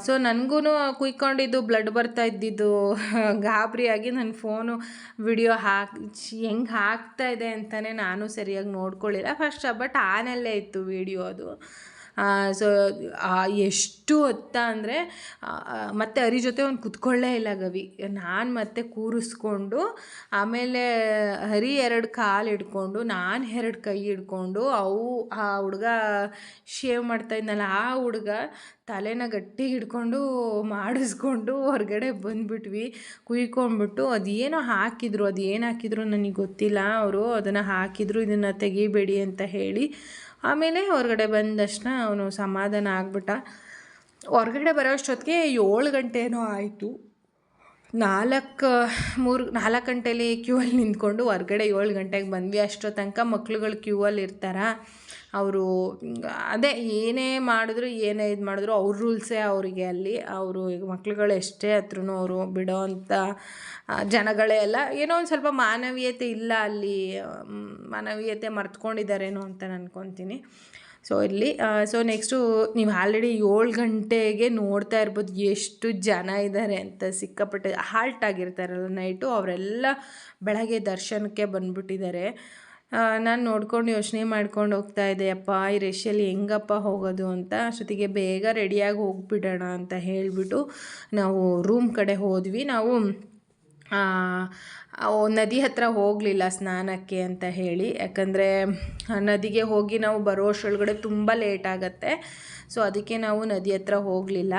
ಸೊ ನನಗೂ ಕುಯ್ಕೊಂಡಿದ್ದು ಬ್ಲಡ್ ಬರ್ತಾ ಇದ್ದಿದ್ದು ಗಾಬರಿಯಾಗಿ ನನ್ನ ಫೋನು ವಿಡಿಯೋ ಹಾಕಿ ಹೆಂಗೆ ಹಾಕ್ತಾ ಇದೆ ಅಂತಲೇ ನಾನು ಸರಿಯಾಗಿ ನೋಡ್ಕೊಳ್ಳಿಲ್ಲ ಫಸ್ಟ್ ಬಟ್ ಆನಲ್ಲೇ ಇತ್ತು ವಿಡಿಯೋ ಅದು. ಸೊ ಎಷ್ಟು ಹೊತ್ತ ಅಂದರೆ ಮತ್ತೆ ಹರಿ ಜೊತೆ ಅವ್ನು ಕುತ್ಕೊಳ್ಳೇ ಇಲ್ಲ ಗವಿ. ನಾನು ಮತ್ತೆ ಕೂರಿಸ್ಕೊಂಡು, ಆಮೇಲೆ ಹರಿ ಎರಡು ಕಾಲು ಹಿಡ್ಕೊಂಡು, ನಾನು ಎರಡು ಕೈ ಹಿಡ್ಕೊಂಡು, ಅವು ಆ ಹುಡುಗ ಶೇವ್ ಮಾಡ್ತಾ ಇದ್ನಲ್ಲ, ಆ ಹುಡುಗ ತಲೆನ ಗಟ್ಟಿ ಹಿಡ್ಕೊಂಡು ಮಾಡಿಸ್ಕೊಂಡು ಹೊರಗಡೆ ಬಂದ್ಬಿಟ್ವಿ. ಕುಯ್ಕೊಂಡ್ಬಿಟ್ಟು ಅದೇನೋ ಹಾಕಿದ್ರು ಅದು ಏನು ಹಾಕಿದ್ರು ನನಗೆ ಗೊತ್ತಿಲ್ಲ ಅವರು, ಅದನ್ನು ಹಾಕಿದ್ರು, ಇದನ್ನು ತೆಗಿಬೇಡಿ ಅಂತ ಹೇಳಿ ಆಮೇಲೆ ಹೊರಗಡೆ ಬಂದ ತಕ್ಷಣ ಅವನು ಸಮಾಧಾನ ಆಗ್ಬಿಟ್ಟ. ಹೊರಗಡೆ ಬರೋ ಅಷ್ಟೊತ್ತಿಗೆ ಏಳು ಗಂಟೆನೋ ಆಯಿತು. ನಾಲ್ಕು, ಮೂರು, ನಾಲ್ಕು ಗಂಟೇಲಿ ಕ್ಯೂ ಅಲ್ಲಿ ನಿಂತ್ಕೊಂಡು ಹೊರ್ಗಡೆ ಏಳು ಗಂಟೆಗೆ ಬಂದ್ವಿ. ಅಷ್ಟೋ ತನಕ ಮಕ್ಳುಗಳು ಕ್ಯೂ ಅಲ್ಲಿ ಇರ್ತಾರ. ಅವರು, ಅದೇ ಏನೇ ಮಾಡಿದ್ರು, ಏನೇ ಇದು ಮಾಡಿದ್ರು, ಅವ್ರ ರೂಲ್ಸೇ ಅವರಿಗೆ ಅಲ್ಲಿ. ಅವರು ಈಗ ಮಕ್ಳುಗಳು ಎಷ್ಟೇ ಹತ್ರೂ ಅವರು ಬಿಡೋ ಅಂಥ ಜನಗಳೇ ಅಲ್ಲ. ಏನೋ ಒಂದು ಸ್ವಲ್ಪ ಮಾನವೀಯತೆ ಇಲ್ಲ ಅಲ್ಲಿ. ಮಾನವೀಯತೆ ಮರ್ತ್ಕೊಂಡಿದ್ದಾರೇನೋ ಅಂತ ನಾನು ಅನ್ಕೊತೀನಿ ಸೊ ಇಲ್ಲಿ ಸೊ ನೆಕ್ಸ್ಟು ನೀವು ಆಲ್ರೆಡಿ ಏಳು ಗಂಟೆಗೆ ನೋಡ್ತಾ ಇರ್ಬೋದು ಎಷ್ಟು ಜನ ಇದ್ದಾರೆ ಅಂತ ಸಿಕ್ಕಾಪಟ್ಟೆ ಹಾಲ್ಟ್ ಆಗಿರ್ತಾರಲ್ಲ ನೈಟು ಅವರೆಲ್ಲ ಬೆಳಗ್ಗೆ ದರ್ಶನಕ್ಕೆ ಬಂದುಬಿಟ್ಟಿದ್ದಾರೆ. ನಾನು ನೋಡ್ಕೊಂಡು ಯೋಚನೆ ಮಾಡ್ಕೊಂಡು ಹೋಗ್ತಾ ಇದ್ದೆ ಅಪ್ಪ ಈ ರೇಷಲ್ಲಿ ಹೆಂಗಪ್ಪ ಹೋಗೋದು ಅಂತ? ಅಷ್ಟೊತ್ತಿಗೆ ಬೇಗ ರೆಡಿಯಾಗಿ ಹೋಗ್ಬಿಡೋಣ ಅಂತ ಹೇಳಿಬಿಟ್ಟು ನಾವು ರೂಮ್ ಕಡೆ ಹೋದ್ವಿ. ನಾವು ನದಿ ಹತ್ರ ಹೋಗಲಿಲ್ಲ ಸ್ನಾನಕ್ಕೆ ಅಂತ ಹೇಳಿ. ಯಾಕಂದರೆ ನದಿಗೆ ಹೋಗಿ ನಾವು ಬರೋ ಅಷ್ಟರೊಳಗಡೆ ತುಂಬ ಲೇಟ್ ಆಗುತ್ತೆ. ಸೊ ಅದಕ್ಕೆ ನಾವು ನದಿ ಹತ್ರ ಹೋಗಲಿಲ್ಲ.